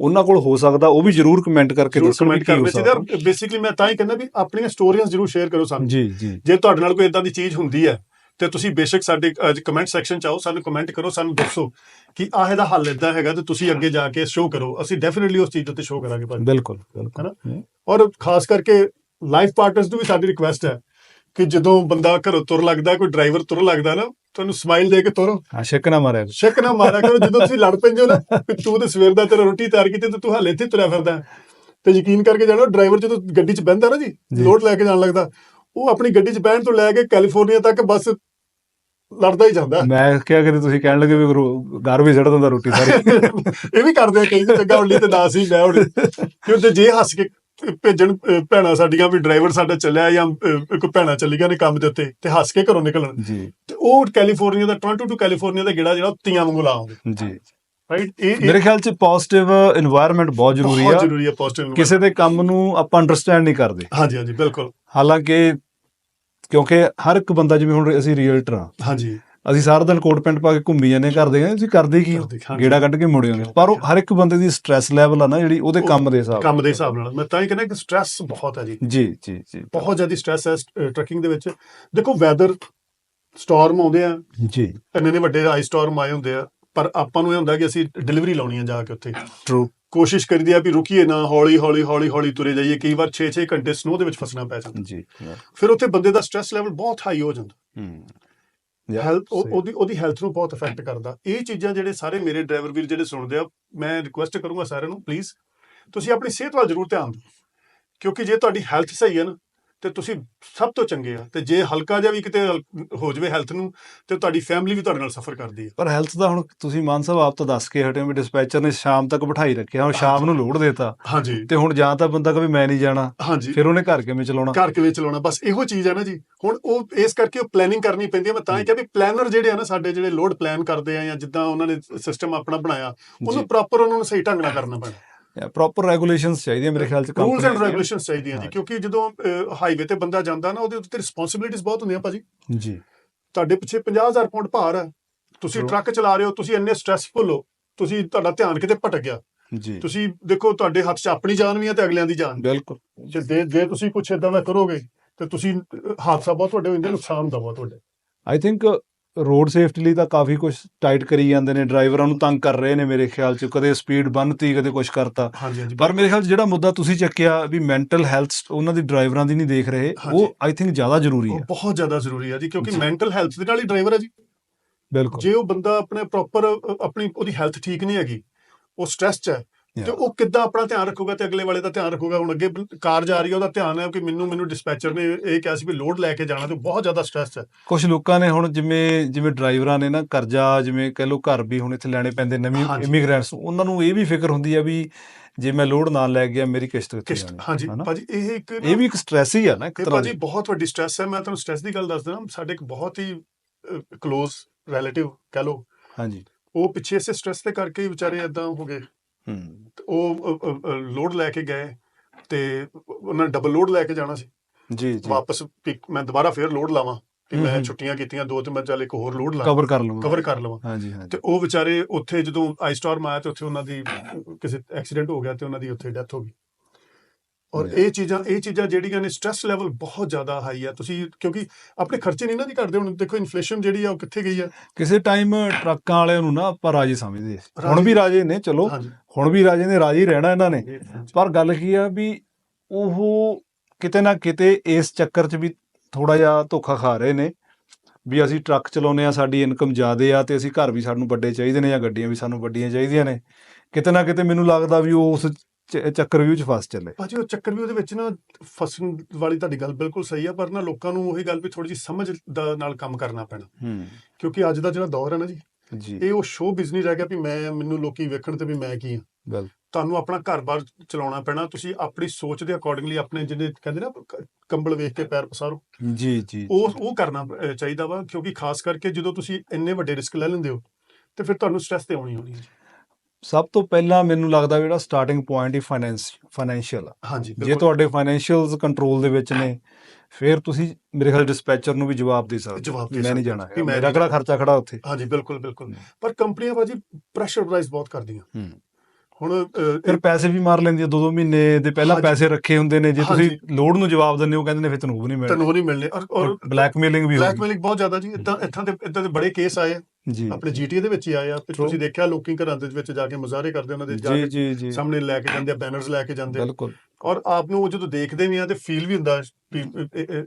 ਉਹਨਾਂ ਕੋਲ ਹੋ ਸਕਦਾ ਉਹ ਵੀ ਜਰੂਰ ਕਮੈਂਟ ਕਰਕੇ ਦੱਸਣ ਕਮੈਂਟ ਵੀ ਕੀ ਹੋ ਕਰਨੇ ਸਕਦਾ। ਚਾਹੀਦੇ ਬੇਸਿਕਲੀ ਮੈਂ ਤਾਂ ਹੀ ਕਹਿੰਦਾ ਵੀ ਆਪਣੀਆਂ ਸਟੋਰੀਆਂ ਜ਼ਰੂਰ ਸ਼ੇਅਰ ਕਰੋ ਸਾਨੂੰ। ਜੀ ਜੀ। ਜੇ ਤੁਹਾਡੇ ਨਾਲ ਕੋਈ ਇਦਾਂ ਦੀ ਚੀਜ਼ ਹੁੰਦੀ ਹੈ ਤੇ ਤੁਸੀਂ ਬੇਸ਼ੱਕ ਸਾਡੇ ਕਮੈਂਟ ਸੈਕਸ਼ਨ ਚ ਆਓ ਸਾਨੂੰ ਕਮੈਂਟ ਕਰੋ ਸਾਨੂੰ ਦੱਸੋ ਕਿ ਆਹ ਇਹਦਾ ਹੱਲ ਇਦਾਂ ਹੈਗਾ ਤੇ ਤੁਸੀਂ ਅੱਗੇ ਜਾ ਕੇ ਸ਼ੋਅ ਕਰੋ। ਅਸੀਂ ਡੈਫੀਨਿਟਲੀ ਉਸ ਚੀਜ਼ ਉੱਤੇ ਸ਼ੋਅ ਕਰਾਂਗੇ ਭਾਜੀ। ਬਿਲਕੁਲ ਬਿਲਕੁਲ। ਹੈਨਾ? ਔਰ ਖਾਸ ਕਰਕੇ ਲਾਈਫ ਪਾਰਟਨਰਸ ਨੂੰ ਵੀ ਸਾਡੀ ਰਿਕੁਐਸਟ ਹੈ ਕਿ ਜਦੋਂ ਬੰਦਾ ਘਰੋਂ ਤੁਰ ਲੱਗਦਾ ਕੋਈ ਡਰਾਈਵਰ ਤੁਰ ਲੱਗਦਾ ਨਾ ਤੁਹਾਨੂੰ ਸਮਾਈਲ ਦੇ ਕੇ ਤੁਰੋ ਹਾਂ ਸ਼ੱਕ ਨਾ ਮਾਰਿਆ। ਸ਼ੱਕ ਨਾ ਮਾਰਿਆ ਕਰੋ ਜਦੋਂ ਤੁਸੀਂ ਲੜ ਪੈਂਦੇ ਹੋ ਨਾ ਤੂੰ ਤੇ ਸਵੇਰ ਦਾ ਤੇਰਾ ਰੋਟੀ ਤਿਆਰ ਕੀਤੀ ਤੇ ਤੂੰ ਹਾਲੇ ਇੱਥੇ ਤੁਰਿਆ ਫਿਰਦਾ। ਤੇ ਯਕੀਨ ਕਰਕੇ ਜਾਣੋ ਡਰਾਈਵਰ ਜਦੋਂ ਗੱਡੀ 'ਚ ਬਹਿੰਦਾ ਨਾ ਜੀ। ਲੋਡ ਲੈ ਕੇ ਜਾਣ ਲੱਗਦਾ ਉਹ ਆਪਣੀ ਗੱਡੀ 'ਚ ਬਹਿਣ ਤੋਂ ਲੈ ਕੇ ਕੈਲੀਫੋਰਨੀਆ ਤੱਕ ਬਸ ਲੜਦਾ ਹੀ ਜਾਂਦਾ ਮੈਂ ਕਿਹਾ ਕਿ ਤੁਸੀਂ ਕਹਿਣ ਲੱਗੇ ਵੀ ਘਰ ਵੀ ਛੱਡ ਦਿੰਦਾ ਰੋਟੀ ਸਾਰੀ ਇਹ ਵੀ ਕਰਦੇ ਆ ਕਈ ਚੰਗਾ ਉਲੀ ਤੇ ਨਾ ਸੀ ਮੈਂ ਹੁਣ ਕਿਉਂਕਿ ਜੇ ਹੱਸ ਕੇ ਭੇਜਣ ਭੈਣਾ ਸਾਡੀਆਂ ਵੀ ਡਰਾਈਵਰ ਸਾਡਾ ਚੱਲਿਆ ਜਾਂ ਕੋਈ ਭੈਣਾ ਚੱਲੀ ਗਿਆ ਨੇ ਕੰਮ ਦੇ ਉੱਤੇ ਤੇ ਹੱਸ ਕੇ ਘਰੋਂ ਨਿਕਲਣ। ਜੀ। ਤੇ ਉਹ ਕੈਲੀਫੋਰਨੀਆ ਦਾ ਟੋਰਾਂਟੋ ਟੂ ਕੈਲੀਫੋਰਨੀਆ ਦਾ ਗੇੜਾ ਜਿਹੜਾ ਤੀਆਂ ਵਾਂਗੂ ਲਾਉਂਦੇ ਜੀ। ਰਾਈਟ ਮੇਰੇ ਖਿਆਲ ਚ ਪੋਜ਼ਿਟਿਵ এনवायरमेंट ਬਹੁਤ ਜ਼ਰੂਰੀ ਆ। ਕਿਸੇ ਦੇ ਕੰਮ ਨੂੰ ਆਪਾਂ ਅੰਡਰਸਟੈਂਡ ਨਹੀਂ ਕਰਦੇ। ਹਾਂਜੀ ਹਾਂਜੀ ਬਿਲਕੁਲ। ਹਾਲਾਂਕਿ ਕਿਉਂਕਿ ਹਰ ਇੱਕ ਬੰਦਾ ਜਿਵੇਂ ਹੁਣ ਅਸੀਂ ਰੀਅਲਟਰ ਆ ਹਾਂਜੀ। ਅਸੀਂ ਸਾਰਾ ਦਿਨ ਕੋਟ ਪੈਂਟ ਪਾ ਕੇ ਘੁੰਮੀ ਜਾਂਦੇ ਕਰਦੇ ਆ ਤੁਸੀਂ ਕਰਦੇ ਕੀ ਹੋ? ਗੇੜਾ ਕੱਢ ਕੇ ਮੁੜੇ ਆਉਂਦੇ ਪਰ ਉਹ ਹਰ ਇੱਕ ਬੰਦੇ ਦੀ ਸਟ੍ਰੈਸ ਲੈਵਲ ਆ ਨਾ ਜਿਹੜੀ ਉਹਦੇ ਉਹ ਕੰਮ ਦੇ ਹਿਸਾਬ ਕੰਮ ਦੇ ਹਿਸਾਬ ਨਾਲ। ਮੈਂ ਤਾਂ ਹੀ ਕਹਿੰਦਾ ਕਿ ਸਟ੍ਰੈਸ ਬਹੁਤ ਹੈ ਜੀ। ਜੀ ਜੀ ਜੀ। ਬਹੁਤ ਜ਼ਿਆਦਾ ਸਟ੍ਰੈਸ ਹੈ ਟਰੱਕਿੰਗ ਦੇ ਵਿੱਚ। ਦੇਖੋ ਵੈਦਰ ਸਟਾਰਮ ਆਉਂਦੇ ਆ। ਜੀ। ਇੰਨੇ ਨੇ ਵੱਡੇ ਆਈ ਸਟਾਰਮ ਆਏ ਹੁੰਦੇ ਆ। ਪਰ ਆਪਾਂ ਨੂੰ ਇਹ ਹੁੰਦਾ ਕਿ ਅਸੀਂ ਡਿਲੀਵਰੀ ਲਾਉਣੀ ਆ ਜਾ ਕੇ ਉੱਥੇ। ਟਰੂ ਕੋਸ਼ਿਸ਼ ਕਰੀਦੀ ਆ ਵੀ ਰੁਕੀਏ ਨਾ ਹੌਲੀ ਹੌਲੀ ਹੌਲੀ ਹੌਲੀ ਤੁਰੇ ਜਾਈਏ। ਕਈ ਵਾਰ 6-6 ਘੰਟੇ ਸਨੋ ਦੇ ਵਿੱਚ ਫਸਣਾ ਪੈ ਜਾਂਦਾ। ਜੀ ਫਿਰ ਉੱਥੇ ਬੰਦੇ ਦਾ ਸਟ੍ਰੈਸ ਲੈਵਲ ਬਹੁਤ ਹਾਈ ਹੋ ਜਾਂਦਾ। ਹੂੰ। ਹੈਲਥ ਉਹਦੀ ਉਹਦੀ ਹੈਲਥ ਨੂੰ ਬਹੁਤ ਇਫੈਕਟ ਕਰਦਾ। ਇਹ ਚੀਜ਼ਾਂ ਜਿਹੜੇ ਸਾਰੇ ਮੇਰੇ ਡਰਾਈਵਰ ਵੀਰ ਜਿਹੜੇ ਸੁਣਦੇ ਆ ਮੈਂ ਰਿਕੁਐਸਟ ਕਰੂੰਗਾ ਸਾਰਿਆਂ ਨੂੰ ਪਲੀਜ਼ ਤੁਸੀਂ ਆਪਣੀ ਸਿਹਤ ਵੱਲ ਜ਼ਰੂਰ ਧਿਆਨ ਦਿਓ। ਕਿਉਂਕਿ ਜੇ ਤੁਹਾਡੀ ਹੈਲਥ ਸਹੀ ਹੈ ਨਾ ਤੇ ਤੁਸੀਂ ਸਭ ਤੋਂ ਚੰਗੇ ਆ। ਤੇ ਜੇ ਹਲਕਾ ਜਿਹਾ ਵੀ ਕਿਤੇ ਹੋ ਜਾਵੇ ਹੈਲਥ ਨੂੰ ਤੇ ਤੁਹਾਡੀ ਫੈਮਿਲੀ ਵੀ ਤੁਹਾਡੇ ਨਾਲ ਸਫਰ ਕਰਦੀ ਹੈ ਪਰ ਹੈਲਥ ਦਾ ਹੁਣ ਤੁਸੀਂ ਮਾਨ ਸਾਹਿਬ ਆਪ ਤਾਂ ਦੱਸ ਕੇ ਹਟੇ ਵੀ ਡਿਸਪੈਚਰ ਨੇ ਸ਼ਾਮ ਤੱਕ ਬਿਠਾਈ ਰੱਖਿਆ ਹੁਣ ਸ਼ਾਮ ਨੂੰ ਲੋਡ ਦੇਤਾ ਹਾਂਜੀ। ਤੇ ਹੁਣ ਜਾਂ ਤਾਂ ਬੰਦਾ ਕਹੇ ਮੈਂ ਨਹੀਂ ਜਾਣਾ ਫਿਰ ਉਹਨੇ ਘਰ ਕਿਵੇਂ ਚਲਾਉਣਾ? ਘਰ ਕਿਵੇਂ ਚਲਾਉਣਾ? ਬਸ ਇਹੋ ਚੀਜ਼ ਹੈ ਨਾ ਜੀ। ਹੁਣ ਉਹ ਇਸ ਕਰਕੇ ਉਹ ਪਲੈਨਿੰਗ ਕਰਨੀ ਪੈਂਦੀ ਹੈ ਮੈਂ ਤਾਂ ਹੀ ਕਿਹਾ ਵੀ ਪਲੈਨਰ ਜਿਹੜੇ ਆ ਨਾ ਸਾਡੇ ਜਿਹੜੇ ਲੋਡ ਪਲਾਨ ਕਰਦੇ ਆ ਜਾਂ ਜਿੱਦਾਂ ਉਹਨਾਂ ਨੇ ਸਿਸਟਮ ਆਪਣਾ ਬਣਾਇਆ ਉਹਨੂੰ। ਪ੍ਰੋਪਰ ਉਹਨਾਂ ਨੂੰ ਸਹੀ ਢੰਗ ਨਾਲ ਕਰਨਾ ਪੈਣਾ। ਪ੍ਰੋਪਰ ਰੈਗੂਲੇਸ਼ਨਸ ਚਾਹੀਦੀਆਂ ਮੇਰੇ ਖਿਆਲ ਚ ਰੂਲਸ ਐਂਡ। ਰੈਗੂਲੇਸ਼ਨਸ ਚਾਹੀਦੀਆਂ ਜੀ। ਕਿਉਂਕਿ ਜਦੋਂ ਹਾਈਵੇ ਤੇ ਬੰਦਾ ਜਾਂਦਾ ਨਾ ਉਹਦੇ ਉੱਤੇ ਰਿਸਪੌਂਸਿਬਿਲਿਟੀਜ਼ ਬਹੁਤ ਹੁੰਦੀਆਂ ਭਾਜੀ। ਜੀ। ਤੁਹਾਡੇ ਪਿੱਛੇ 50000 ਪਾਉਂਡ ਭਾਰ ਹੈ। ਤੁਸੀਂ. ਟਰੱਕ ਚਲਾ ਰਹੇ ਹੋ ਤੁਸੀਂ ਇੰਨੇ ਸਟ੍ਰੈਸਫੁਲ ਹੋ ਤੁਸੀਂ ਤੁਹਾਡਾ ਧਿਆਨ ਕਿਤੇ ਭਟਕ ਗਿਆ। ਜੀ। ਤੁਸੀਂ ਦੇਖੋ ਤੁਹਾਡੇ ਹੱਥ 'ਚ ਆਪਣੀ ਜਾਨ ਵੀ ਹੈ ਤੇ ਅਗਲਿਆਂ ਦੀ ਜਾਨ ਬਿਲਕੁਲ। ਜੇ ਜੇ- ਜੇ ਤੁਸੀਂ ਕੁਝ ਇਦਾਂ ਦਾ ਕਰੋਗੇ ਤੇ ਤੁਸੀਂ ਹਾਦਸਾ ਬਹੁਤ ਵੱਡੇ ਹੋ ਜਾਂਦੇ ਨੁਕਸਾਨ ਦਾ ਬਹੁਤ ਵੱਡਾ ਆਈ ਥਿੰਕ ਰੋਡ ਸੇਫਟੀ ਲਈ ਤਾਂ ਕਾਫੀ ਕੁਝ ਟਾਈਟ ਕਰੀ ਜਾਂਦੇ ਨੇ ਡਰਾਈਵਰਾਂ ਨੂੰ ਤੰਗ ਕਰ ਰਹੇ ਨੇ ਮੇਰੇ ਖਿਆਲ ਚ ਕਦੇ ਸਪੀਡ ਬੰਨਤੀ ਕਦੇ ਕੁਝ ਕਰਤਾ। ਪਰ ਮੇਰੇ ਖਿਆਲ 'ਚ ਜਿਹੜਾ ਮੁੱਦਾ ਤੁਸੀਂ ਚੱਕਿਆ ਵੀ ਮੈਂਟਲ ਹੈਲਥ ਉਹਨਾਂ ਦੀ ਡਰਾਈਵਰਾਂ ਦੀ ਨਹੀਂ ਦੇਖ ਰਹੇ। ਉਹ ਆਈ ਥਿੰਕ ਜ਼ਿਆਦਾ ਜ਼ਰੂਰੀ ਹੈ। ਬਹੁਤ ਜ਼ਿਆਦਾ ਜ਼ਰੂਰੀ ਹੈ ਜੀ ਕਿਉਂਕਿ। ਮੈਂਟਲ ਹੈਲਥ ਦੇ ਨਾਲ ਹੀ ਡਰਾਈਵਰ ਹੈ ਜੀ। ਬਿਲਕੁਲ। ਜੇ ਉਹ ਬੰਦਾ ਆਪਣੇ ਪ੍ਰੋਪਰ ਆਪਣੀ ਉਹਦੀ ਹੈਲਥ ਠੀਕ ਨਹੀਂ ਹੈਗੀ ਉਹ ਸਟ੍ਰੈਸ 'ਚ ਹੈ ਤੇ. ਉਹ ਕਿੱਦਾਂ ਆਪਣਾ ਧਿਆਨ ਰੱਖੂਗਾ ਤੇ ਅਗਲੇ ਵਾਲੇ ਦਾ ਧਿਆਨ ਰੱਖੂਗਾ? ਹੁਣ ਅੱਗੇ ਕਾਰ ਜਾ ਰਹੀ ਹੈ ਉਹਦਾ ਧਿਆਨ ਹੈ ਕਿ ਮੈਨੂੰ ਮੈਨੂੰ ਡਿਸਪੈਚਰ ਨੇ ਇਹ ਕਿਹਾ ਸੀ ਵੀ ਲੋਡ ਲੈ ਕੇ ਜਾਣਾ ਤੇ ਬਹੁਤ ਜ਼ਿਆਦਾ ਸਟ੍ਰੈਸ ਹੈ। ਕੁਝ ਲੋਕਾਂ ਨੇ ਹੁਣ ਜਿਵੇਂ ਜਿਵੇਂ ਡਰਾਈਵਰਾਂ ਨੇ ਨਾ ਕਰਜ਼ਾ ਜਿਵੇਂ ਕਹਿ ਲਓ ਘਰ ਵੀ ਹੁਣ ਇੱਥੇ ਲੈਣੇ ਪੈਂਦੇ ਨਵੀਂ। ਇਮੀਗ੍ਰੈਂਟਸ ਉਹਨਾਂ ਨੂੰ ਇਹ ਵੀ ਫਿਕਰ ਹੁੰਦੀ ਆ ਵੀ ਜੇ ਮੈਂ ਲੋਡ ਨਾ ਲੈ ਗਿਆ ਮੇਰੀ ਕਿਸ਼ਤ ਕਿੱਥੇ ਜਾਣੀ? ਹਾਂਜੀ? ਭਾਜੀ ਇਹ ਇੱਕ ਇਹ ਵੀ ਇੱਕ ਸਟ੍ਰੈਸ ਹੀ ਆ ਨਾ ਇੱਕ ਤਰ੍ਹਾਂ ਭਾਜੀ ਦੀ। ਬਹੁਤ ਵੱਡੀ ਸਟ੍ਰੈਸ ਹੈ। ਮੈਂ ਤੁਹਾਨੂੰ ਸਟ੍ਰੈਸ ਦੀ ਗੱਲ ਦੱਸਦਾ ਸਾਡੇ ਇੱਕ ਬਹੁਤ ਹੀ ক্লোਜ਼ ਰਿਲੇਟਿਵ ਕਹ ਲਓ। ਹਾਂਜੀ। ਉਹ ਪਿੱਛੇ ਇਸੇ ਸਟ੍ਰੈਸ ਦੇ ਕਰਕੇ ਵਿਚਾਰੇ ਇਦਾਂ ਹੋ ਗਏ। ਹੂੰ। ਉਹ ਲੋਡ ਲੈ ਕੇ ਗਏ ਤੇ ਉਹਨਾਂ ਡਬਲ ਲੋਡ ਲੈ ਕੇ ਜਾਣਾ ਸੀ। ਜੀ ਜੀ। ਵਾਪਸ ਮੈਂ ਦੁਬਾਰਾ ਫੇਰ ਲੋਡ ਲਾਵਾਂ ਹਮ ਮੈਂ। ਛੁੱਟੀਆਂ ਕੀਤੀਆਂ ਦੋ ਤੇ ਮੈਂ ਚੱਲ ਇੱਕ ਹੋਰ ਲੋਡ ਲਾ ਕਵਰ ਕਰ ਲਵਾਂ। ਕਵਰ ਕਰ ਲਵਾਂ। ਹਾਂਜੀ ਹਾਂਜੀ। ਤੇ ਉਹ ਵਿਚਾਰੇ ਉੱਥੇ ਜਦੋਂ ਆਈ ਸਟਾਰਮ ਆਇਆ ਤੇ ਉੱਥੇ ਉਹਨਾਂ ਦੀ ਕਿਸੇ ਐਕਸੀਡੈਂਟ ਹੋ ਗਿਆ ਤੇ ਉਹਨਾਂ ਦੀ ਉੱਥੇ ਡੈਥ ਹੋ ਗਈ। ਔਰ. ਇਹ ਚੀਜ਼ਾਂ ਇਹ ਚੀਜ਼ਾਂ ਜਿਹੜੀਆਂ ਨੇ ਸਟ੍ਰੈਸ ਲੈਵਲ ਬਹੁਤ ਜ਼ਿਆਦਾ ਹਾਈ ਆ। ਤੁਸੀਂ ਕਿਉਂਕਿ ਆਪਣੇ ਖਰਚੇ ਨਹੀਂ ਨਾ ਦੀ ਕਰਦੇ ਹੁਣ। ਦੇਖੋ ਇਨਫਲੇਸ਼ਨ ਜਿਹੜੀ ਆ ਉਹ ਕਿੱਥੇ ਗਈ ਆ? ਕਿਸੇ ਟਾਈਮ ਟਰੱਕਾਂ ਵਾਲਿਆਂ ਨੂੰ ਨਾ ਆਪਾਂ ਰਾਜੇ ਸਮਝਦੇ ਸੀ ਹੁਣ ਵੀ ਰਾਜੇ ਨੇ ਚਲੋ। ਹੁਣ ਵੀ ਰਾਜੇ ਨੇ ਰਾਜੇ ਰਹਿਣਾ ਇਹਨਾਂ ਨੇ। ਪਰ ਗੱਲ ਕੀ ਆ ਵੀ ਉਹ ਕਿਤੇ ਨਾ ਕਿਤੇ ਇਸ ਚੱਕਰ 'ਚ ਵੀ ਥੋੜਾ ਜਿਹਾ ਧੋਖਾ ਖਾ ਰਹੇ ਨੇ। ਵੀ ਅਸੀਂ ਟਰੱਕ ਚਲਾਉਂਦੇ ਆ ਸਾਡੀ ਇਨਕਮ ਜ਼ਿਆਦੇ ਆ ਤੇ ਅਸੀਂ ਘਰ ਵੀ ਸਾਨੂੰ ਵੱਡੇ ਚਾਹੀਦੇ ਨੇ ਜਾਂ ਗੱਡੀਆਂ ਵੀ ਸਾਨੂੰ ਵੱਡੀਆਂ ਚਾਹੀਦੀਆਂ ਨੇ। ਕਿਤੇ ਨਾ ਕਿਤੇ ਮੈਨੂੰ ਲੱਗਦਾ ਵੀ ਉਹ ਉਸ ਚ- ਚੱਕਰਵਿਊਹ ਚ ਫਸ ਚੱਲੇ। ਭਾਜੀ ਉਹ ਚੱਕਰ ਵੀ ਉਹਦੇ ਵਿੱਚ ਨਾ ਫਸਣ ਵਾਲੀ ਤੁਹਾਡੀ ਗੱਲ ਬਿਲਕੁਲ ਸਹੀ ਆ ਪਰ ਨਾ ਲੋਕਾਂ ਨੂੰ ਉਹੀ ਗੱਲ ਵੀ ਥੋੜੀ ਜਿਹੀ ਸਮਝ ਦਾ ਨਾਲ ਕੰਮ ਕਰਨਾ ਪੈਣਾ। ਹੂੰ। ਕਿਉਂਕਿ ਅੱਜ ਦਾ ਜਿਹੜਾ ਦੌਰ ਹੈ ਨਾ ਜੀ ਜੀ। ਇਹ ਉਹ ਸ਼ੋਅ ਬਿਜ਼ਨਸ ਰਹਿ ਗਿਆ ਵੀ ਮੈਂ ਮੈਨੂੰ ਲੋਕੀ ਵੇਖਣ ਤੇ ਵੀ ਮੈਂ ਕੀ ਬਿਲ ਤੁਹਾਨੂੰ ਆਪਣਾ ਘਰ-ਬਾਰ ਚਲਾਉਣਾ ਪੈਣਾ ਤੁਸੀਂ ਆਪਣੀ ਸੋਚ ਦੇ ਅਕੋਰਡਿੰਗਲੀ ਆਪਣੇ ਜਿਹਨੇ ਕਹਿੰਦੇ ਨਾ ਕੰਬਲ ਵੇਖ ਕੇ ਪੈਰ ਪਸਾਰੋ। ਜੀ ਜੀ। ਉਹ ਉਹ ਕਰਨਾ ਚਾਹੀਦਾ ਵਾ ਕਿਉਂਕਿ ਖਾਸ ਕਰਕੇ ਜਦੋਂ ਤੁਸੀਂ ਇੰਨੇ ਵੱਡੇ ਰਿਸਕ ਲੈ ਲੈਂਦੇ ਹੋ ਤੇ ਫਿਰ ਤੁਹਾਨੂੰ ਸਟ੍ਰੈਸ ਤੇ ਆਉਣੀ ਹੋਣੀ ਹੈ ਜੀ। ਸਭ ਤੋਂ ਪਹਿਲਾਂ ਮੈਨੂੰ ਲੱਗਦਾ ਜਿਹੜਾ ਸਟਾਰਟਿੰਗ ਪੁਆਇੰਟ ਹੀ ਫਾਈਨੈਂਸ ਫਾਈਨੈਂਸ਼ੀਅਲ ਹਾਂਜੀ ਜੇ ਤੁਹਾਡੇ ਫਾਈਨੈਂਸ਼ੀਅਲਸ ਕੰਟਰੋਲ ਦੇ ਵਿੱਚ ਨੇ ਫਿਰ ਤੁਸੀਂ ਮੇਰੇ ਖਿਆਲ ਡਿਸਪੈਚਰ ਨੂੰ ਵੀ ਜਵਾਬ ਦੇ ਸਕਦੇ ਮੈਂ ਨਹੀਂ ਜਾਣਾ ਮੇਰਾ ਕਿਹੜਾ ਖਰਚਾ ਖੜਾ ਉੱਥੇ? ਹਾਂਜੀ ਬਿਲਕੁਲ ਬਿਲਕੁਲ। ਪਰ ਕੰਪਨੀਆਂ ਭਾਜੀ ਪ੍ਰੈਸ਼ਰਾਈਜ਼ ਬਹੁਤ ਕਰਦੀਆਂ। ਹੁਣ ਫਿਰ ਪੈਸੇ ਵੀ ਮਾਰ ਲੈਂਦੀ ਆ ਦੋ ਦੋ ਮਹੀਨੇ ਦੇ। ਪਹਿਲਾਂ। ਪੈਸੇ ਰੱਖੇ ਹੁੰਦੇ ਨੇ। ਜੇ ਤੁਸੀਂ। ਲੋਡ ਨੂੰ ਜਵਾਬ ਦਿੰਦੇ ਹੋ ਕਹਿੰਦੇ ਨੇ ਫਿਰ ਤੈਨੂੰ ਉਹ ਨਹੀਂ ਮਿਲਣਾ। ਤੁਹਾਨੂੰ ਉਹ ਨਹੀਂ ਮਿਲਣੇ। ਔਰ ਬਲੈਕਮੇਲਿੰਗ ਵੀ ਬਲੈਕਮੇਲਿੰਗ ਬਹੁਤ ਜ਼ਿਆਦਾ ਜੀ। ਇਦਾਂ ਇੱਥਾਂ ਦੇ ਇਦਾਂ ਦੇ ਬੜੇ ਕੇਸ ਆਏ ਜੀ ਆਪਣੇ ਜੀਟੀਏ ਦੇ ਵਿੱਚ ਹੀ ਆਏ ਆ ਤੇ. ਤੁਸੀਂ ਦੇਖਿਆ ਲੋਕੀ ਘਰਾਂ ਦੇ ਵਿੱਚ ਜਾ ਕੇ ਮੁਜ਼ਾਹਰੇ ਕਰਦੇ ਉਹਨਾਂ ਦੇ ਜਾ ਕੇ ਸਾਹਮਣੇ ਲੈ ਕੇ ਜਾਂਦੇ ਆ ਬੈਨਰਸ ਲੈ ਕੇ ਜਾਂਦੇ ਬਿਲਕੁਲ। ਔਰ ਆਪ ਨੂੰ ਉਹ ਜਦੋਂ ਦੇਖਦੇ ਵੀ ਆ ਤੇ ਫੀਲ ਵੀ ਹੁੰਦਾ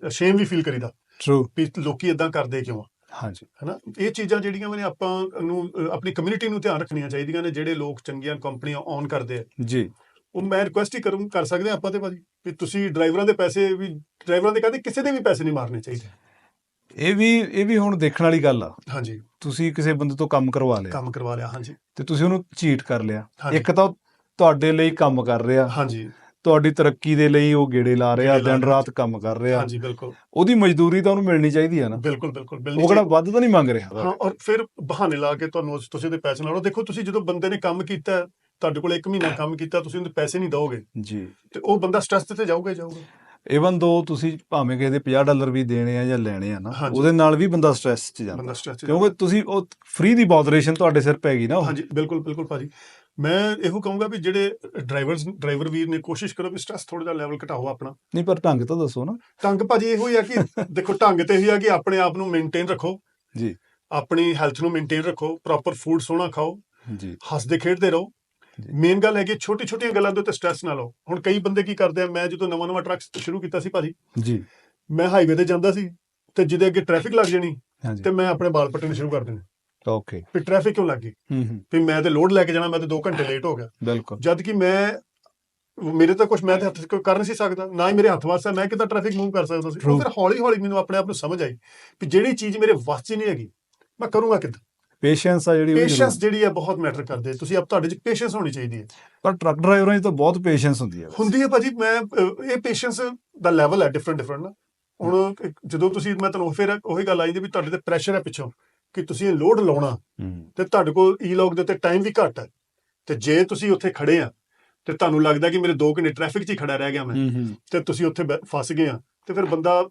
ਸ਼ੇਮ ਵੀ ਫੀਲ ਕਰੀਦਾ। ਟਰੂ ਲੋਕੀ ਇਦਾਂ ਕਰਦੇ ਕਿਉਂ ਆ? ਹਾਂਜੀ। ਹਨਾ? ਇਹ ਚੀਜ਼ਾਂ ਜਿਹੜੀਆਂ ਨੇ ਆਪਾਂ ਨੂੰ ਆਪਣੀ ਕਮਿਊਨਿਟੀ ਨੂੰ ਧਿਆਨ ਰੱਖਣੀਆਂ ਚਾਹੀਦੀਆਂ ਨੇ ਜਿਹੜੇ ਲੋਕ ਚੰਗੀਆਂ ਕੰਪਨੀਆਂ ਔਨ ਕਰਦੇ ਆ। ਜੀ। ਉਹ ਮੈਂ ਰਿਕੁਐਸਟ ਹੀ ਕਰੂੰ ਕਰ ਸਕਦੇ ਆਪਾਂ ਤੇ ਭਾਜੀ? ਵੀ ਤੁਸੀਂ ਡਰਾਈਵਰਾਂ ਦੇ ਪੈਸੇ ਵੀ ਡਰਾਈਵਰਾਂ ਦੇ ਕਹਿੰਦੇ ਕਿਸੇ ਦੇ ਵੀ ਪੈਸੇ ਨਹੀਂ ਮਾਰਨੇ ਚਾਹੀਦੇ। ਇਹ ਵੀ ਇਹ ਵੀ ਹੁਣ ਦੇਖਣ ਵਾਲੀ ਗੱਲ ਆ। ਹਾਂਜੀ। ਤੁਸੀਂ ਕਿਸੇ ਬੰਦੇ ਤੋਂ ਕੰਮ ਕਰਵਾ ਲਿਆ। ਕੰਮ ਕਰਵਾ ਲਿਆ ਹਾਂਜੀ। ਤੇ ਤੁਸੀਂ ਉਹਨੂੰ ਚੀਟ ਕਰ ਲਿਆ। ਇੱਕ ਤਾਂ ਤੁਹਾਡੇ ਲਈ ਕੰਮ ਕਰ ਰਿਹਾ। ਹਾਂਜੀ। ਤੁਹਾਡੀ ਤਰੱਕੀ ਦੇ ਲਈ ਉਹ ਗੇੜੇ ਲਾ ਰਿਹਾ ਦਿਨ। ਰਾਤ ਕੰਮ ਕਰ ਰਿਹਾ। ਹਾਂਜੀ ਬਿਲਕੁਲ। ਉਹਦੀ ਮਜ਼ਦੂਰੀ ਤਾਂ ਉਹਨੂੰ ਮਿਲਣੀ ਚਾਹੀਦੀ ਹੈ ਨਾ। ਬਿਲਕੁਲ ਬਿਲਕੁਲ। ਉਹ ਕਿਹੜਾ ਵੱਧ ਤਾਂ ਨਹੀਂ ਮੰਗ ਰਿਹਾ। ਹਾਂ ਔਰ ਫਿਰ ਬਹਾਨੇ ਲਾ ਕੇ ਤੁਹਾਨੂੰ ਤੁਸੀਂ ਉਹਦੇ ਪੈਸੇ ਨਾਲ ਦੇਖੋ ਤੁਸੀਂ ਜਦੋਂ ਬੰਦੇ ਨੇ ਕੰਮ ਕੀਤਾ ਤੁਹਾਡੇ ਕੋਲ 1 ਮਹੀਨਾ ਕੰਮ ਕੀਤਾ ਤੁਸੀਂ ਉਹਨੂੰ ਪੈਸੇ ਨਹੀਂ ਦਿਓਗੇ। ਜੀ। ਤੇ ਉਹ ਬੰਦਾ ਸਟ੍ਰੈਸ ਤੇ ਜਾਊਗਾ ਜਾਊਗਾ। ਇਵਨ ਦੋ ਤੁਸੀਂ ਭਾਵੇਂ ਕਿਸੇ ਦੇ 50 ਡਾਲਰ ਵੀ ਦੇਣੇ ਆ ਜਾਂ ਲੈਣੇ ਆ ਨਾ। ਉਹਦੇ ਨਾਲ ਵੀ ਬੰਦਾ ਸਟ੍ਰੈਸ 'ਚ ਜਾਂਦਾ। ਕਿਉਂਕਿ ਤੁਸੀਂ ਉਹ ਫ੍ਰੀ ਦੀ ਬੋਦਰੇਸ਼ਨ ਤੁਹਾਡੇ ਸਿਰ ਪੈ ਗਈ ਨਾ। ਹਾਂਜੀ ਬਿਲਕੁਲ ਬਿਲਕੁਲ ਭਾਜੀ। ਮੈਂ ਇਹੋ ਕਹੂੰਗਾ ਵੀ ਜਿਹੜੇ ਡਰਾਈਵਰਸ ਡਰਾਈਵਰ ਵੀਰ ਨੇ ਕੋਸ਼ਿਸ਼ ਕਰੋ ਵੀ ਸਟ੍ਰੈਸ ਥੋੜਾ ਜਿਹਾ ਲੈਵਲ ਘਟਾਓ ਆਪਣਾ। ਨਹੀਂ ਪਰ ਢੰਗ ਤਾਂ ਦੱਸੋ ਨਾ। ਢੰਗ ਭਾਜੀ ਇਹੋ ਹੀ ਆ ਕਿ ਦੇਖੋ ਢੰਗ ਤੇ ਇਹੀ ਆ ਕਿ ਆਪਣੇ ਆਪ ਨੂੰ ਮੇਨਟੇਨ ਰੱਖੋ। ਜੀ। ਆਪਣੀ ਹੈਲਥ ਨੂੰ ਮੇਨਟੇਨ ਰੱਖੋ। ਪ੍ਰੋਪਰ ਫੂਡ ਸੋਹਣਾ ਖਾਓ। ਜੀ। ਹੱਸਦੇ ਖੇਡਦੇ ਰਹੋ। ਮੇਨ ਗੱਲ ਹੈ ਕਿ ਛੋਟੀ ਛੋਟੀਆਂ ਗੱਲਾਂ ਦੇ ਉੱਤੇ ਸਟ੍ਰੈਸ ਨਾ ਲਓ। ਹੁਣ ਕਈ ਬੰਦੇ ਕੀ ਕਰਦੇ ਆ ਮੈਂ ਜਦੋਂ ਨਵਾਂ ਨਵਾਂ ਟਰੱਕ ਸ਼ੁਰੂ ਕੀਤਾ ਸੀ ਭਾਜੀ। ਜੀ। ਮੈਂ ਹਾਈਵੇ ਤੇ ਜਾਂਦਾ ਸੀ ਤੇ ਜਿਹਦੇ ਅੱਗੇ ਟ੍ਰੈਫਿਕ ਲੱਗ ਜਾਣੀ ਤੇ ਮੈਂ ਆਪਣੇ ਬਾਲ ਪੱਟਣੇ ਸ਼ੁਰੂ ਕਰ ਦੇਣੇ। ਓਕੇ ਵੀ ਟ੍ਰੈਫਿਕ ਕਿਉਂ ਲੱਗ ਗਈ? ਹੂੰ ਹੂੰ। ਵੀ ਮੈਂ ਤੇ ਲੋਡ ਲੈ ਕੇ ਜਾਣਾ ਮੈਂ ਤੇ 2 ਘੰਟੇ ਲੇਟ ਹੋ ਗਿਆ। ਬਿਲਕੁਲ। ਜਦ ਕਿ ਮੈਂ ਮੇਰੇ ਤਾਂ ਕੁਝ ਮੈਂ ਤੇ ਹੱਥ ਕਰ ਨਹੀਂ ਸੀ ਸਕਦਾ। ਨਾ ਹੀ ਮੇਰੇ ਹੱਥ ਵਾਸ ਮੈਂ ਕਿਦਾਂ ਟ੍ਰੈਫਿਕ ਮੂਵ ਕਰ ਸਕਦਾ ਸੀ. ਫਿਰ ਹੌਲੀ ਹੌਲੀ ਮੈਨੂੰ ਆਪਣੇ ਆਪ ਨੂੰ ਸਮਝ ਆਈ ਵੀ ਜਿਹੜੀ ਚੀਜ਼ ਮੇਰੇ ਵੱਸ 'ਚ ਨਹੀਂ ਹੈਗੀ ਮੈਂ ਕਰੂੰਗਾ ਕਿੱਦਾਂ? ਪੇਸ਼ੈਂਸ ਆ ਜਿਹੜੀ ਪੇਸ਼ੈਂਸ। ਜਿਹੜੀ ਹੈ ਬਹੁਤ ਮੈਟਰ ਕਰਦੇ। ਤੁਸੀਂ ਆਪ ਤੁਹਾਡੇ 'ਚ ਪੇਸ਼ੈਂਸ ਹੋਣੀ ਚਾਹੀਦੀ ਹੈ। ਪਰ ਟਰੱਕ ਡਰਾਈਵਰਾਂ 'ਚ ਤਾਂ ਬਹੁਤ ਪੇਸ਼ੈਂਸ ਹੁੰਦੀ ਹੈ ਹੁੰਦੀ ਹੈ ਭਾਜੀ ਮੈਂ ਇਹ ਪੇਸ਼ੈਂਸ ਦਾ ਲੈਵਲ ਹੈ ਡਿਫਰੈਂਟ ਡਿਫਰੈਂਟ ਨਾ। ਹੁਣ ਜਦੋਂ ਤੁਸੀਂ ਮੈਂ ਤੁਹਾਨੂੰ ਫਿਰ ਉਹੀ ਗੱਲ ਆਈ ਜੀ ਵੀ ਤੁਹਾਡੇ ਤੇ ਪ੍ਰੈਸ਼ਰ ਹੈ ਪਿੱਛੋਂ ਕਿ ਤੁਸੀਂ ਇਹ ਲੋਡ ਲਾਉਣਾ ਤੇ ਤੁਹਾਡੇ ਕੋਲ ਈ ਲੌਗ ਦੇ ਉੱਤੇ ਟਾਈਮ ਵੀ ਘੱਟ ਹੈ। ਤੇ ਜੇ ਤੁਸੀਂ ਉੱਥੇ ਖੜੇ ਆ ਤੇ ਤੁਹਾਨੂੰ ਲੱਗਦਾ ਕਿ ਮੇਰੇ 2 ਘੰਟੇ ਟ੍ਰੈਫਿਕ 'ਚ ਹੀ ਖੜਾ ਰਹਿ ਗਿਆ ਮੈਂ ਤੇ ਤੁਸੀਂ ਉੱਥੇ ਫਸ ਗਏ ਆ ਤੇ ਫਿਰ ਬੰਦਾ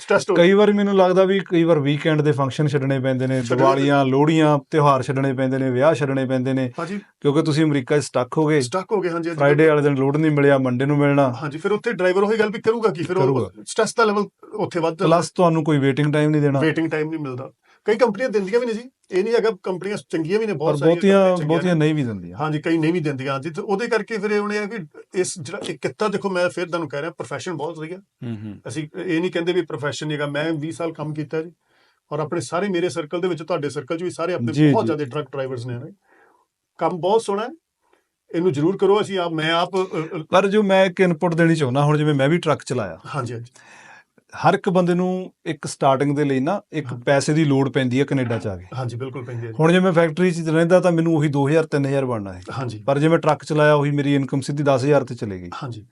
ਸਟ੍ਰੈਸਡ ਕਈ ਵਾਰ ਮੈਨੂੰ ਲੱਗਦਾ ਵੀ ਕਈ ਵਾਰ ਵੀਕਐਂਡ ਦੇ ਫੰਕਸ਼ਨ ਛੱਡਣੇ ਪੈਂਦੇ ਨੇ ਛੱਡਣੇ ਦੀਵਾਲੀਆਂ ਲੋਹੜੀਆਂ ਤਿਉਹਾਰ ਛੱਡਣੇ ਪੈਂਦੇ ਨੇ ਵਿਆਹ ਛੱਡਣੇ ਪੈਂਦੇ ਨੇ। ਹਾਂਜੀ। ਕਿਉਂਕਿ ਤੁਸੀਂ ਅਮਰੀਕਾ 'ਚ ਸਟਕ ਹੋ ਗਏ ਸਟਕ ਹੋ ਗਏ ਹਾਂਜੀ ਹਾਂਜੀ। ਫਰਾਈਡੇ ਵਾਲੇ ਦਿਨ ਲੋਡ ਨਹੀਂ ਮਿਲਿਆ ਮੰਡੇ ਨੂੰ ਮਿਲਣਾ। ਹਾਂਜੀ ਫਿਰ ਉੱਥੇ ਡਰਾਈਵਰ ਉਹੀ ਗੱਲ ਵੀ ਕਰੂਗਾ ਕੀ ਫਿਰ ਉਹ ਕਰੂਗਾ। ਸਟ੍ਰੈਸ ਦਾ ਲੈਵਲ ਉੱਥੇ ਵੱਧ ਪਲੱਸ ਤੁਹਾਨੂੰ ਕੋਈ ਵੇਟਿੰਗ ਟਾਈਮ ਨਹੀਂ ਦੇਣਾ। ਵੇਟਿੰਗ ਟਾਈਮ ਨਹੀਂ ਮਿਲਦਾ। ਕਈ ਕੰਪਨੀਆਂ ਦਿੰਦੀਆਂ ਵੀ ਨਹੀਂ ਜੀ ਇਹ ਨਹੀਂ ਹੈਗਾ ਕੰਪਨੀਆਂ ਚੰਗੀਆਂ ਵੀ ਨੇ ਪਰ ਬਹੁਤ ਸਾਰੀਆਂ ਬਹੁਤੀਆਂ। ਨਹੀਂ ਵੀ ਦਿੰਦੀਆਂ। ਹਾਂਜੀ ਕਈ ਨਹੀਂ ਵੀ ਦਿੰਦੀਆਂ। ਜੀ ਤੇ ਉਹਦੇ ਕਰਕੇ ਫਿਰ ਇਹ ਹੋਣੇ ਆ ਕਿ ਇਸ ਜਿਹੜਾ ਇਹ ਕਿੱਤਾ ਦੇਖੋ ਮੈਂ ਫਿਰ ਤੁਹਾਨੂੰ ਕਹਿ ਰਿਹਾ ਪ੍ਰੋਫੈਸ਼ਨ ਬਹੁਤ ਵਧੀਆ। ਹੂੰ ਹੂੰ। ਅਸੀਂ ਇਹ ਨਹੀਂ ਕਹਿੰਦੇ ਵੀ ਪ੍ਰੋਫੈਸ਼ਨ ਨਹੀਂਗਾ ਮੈਂ 20 ਸਾਲ ਕੰਮ ਕੀਤਾ ਜੀ। ਔਰ ਆਪਣੇ ਸਾਰੇ ਮੇਰੇ ਸਰਕਲ ਦੇ ਵਿੱਚ ਤੁਹਾਡੇ ਸਰਕਲ 'ਚ ਵੀ ਸਾਰੇ ਆਪਣੇ ਬਹੁਤ। ਜ਼ਿਆਦਾ ਟਰੱਕ ਡਰਾਈਵਰਸ ਨੇ। ਨਾ ਕੰਮ ਬਹੁਤ ਸੋਹਣਾ ਹੈ। ਇਹਨੂੰ ਜ਼ਰੂਰ ਕਰੋ। ਅਸੀਂ ਆਪ ਮੈਂ ਆਪ ਪਰ ਜੋ ਮੈਂ ਇੱਕ ਇਨਪੁਟ ਦੇਣੀ ਚਾਹੁੰਦਾ ਹੁਣ ਜਿਵੇਂ ਮੈਂ ਵੀ ਟਰੱਕ ਚਲਾਇਆ। ਹਾਂਜੀ ਹਾਂਜੀ। ਹਰ ਇੱਕ ਬੰਦੇ ਨੂੰ ਇੱਕ ਸਟਾਰਟਿੰਗ ਦੇ ਲਈ ਨਾ ਇੱਕ। ਪੈਸੇ ਦੀ ਲੋੜ ਪੈਂਦੀ ਹੈ ਕੈਨੇਡਾ ਚ ਆ ਕੇ। ਹਾਂਜੀ ਬਿਲਕੁਲ ਪੈਂਦੀ ਹੈ। ਹੁਣ ਜੇ ਮੈਂ ਫੈਕਟਰੀ 'ਚ ਰਹਿੰਦਾ ਤਾਂ ਮੈਨੂੰ ਉਹੀ 2000 3000 ਬਣਨਾ ਹੈ ਹਾਂਜੀ। ਪਰ ਜੇ ਮੈਂ ਟਰੱਕ ਚਲਾਇਆ ਉਹੀ ਮੇਰੀ ਇਨਕਮ ਸਿੱਧੀ 10000 ਤੇ ਚਲੇ ਗਈ। ਹਾਂਜੀ।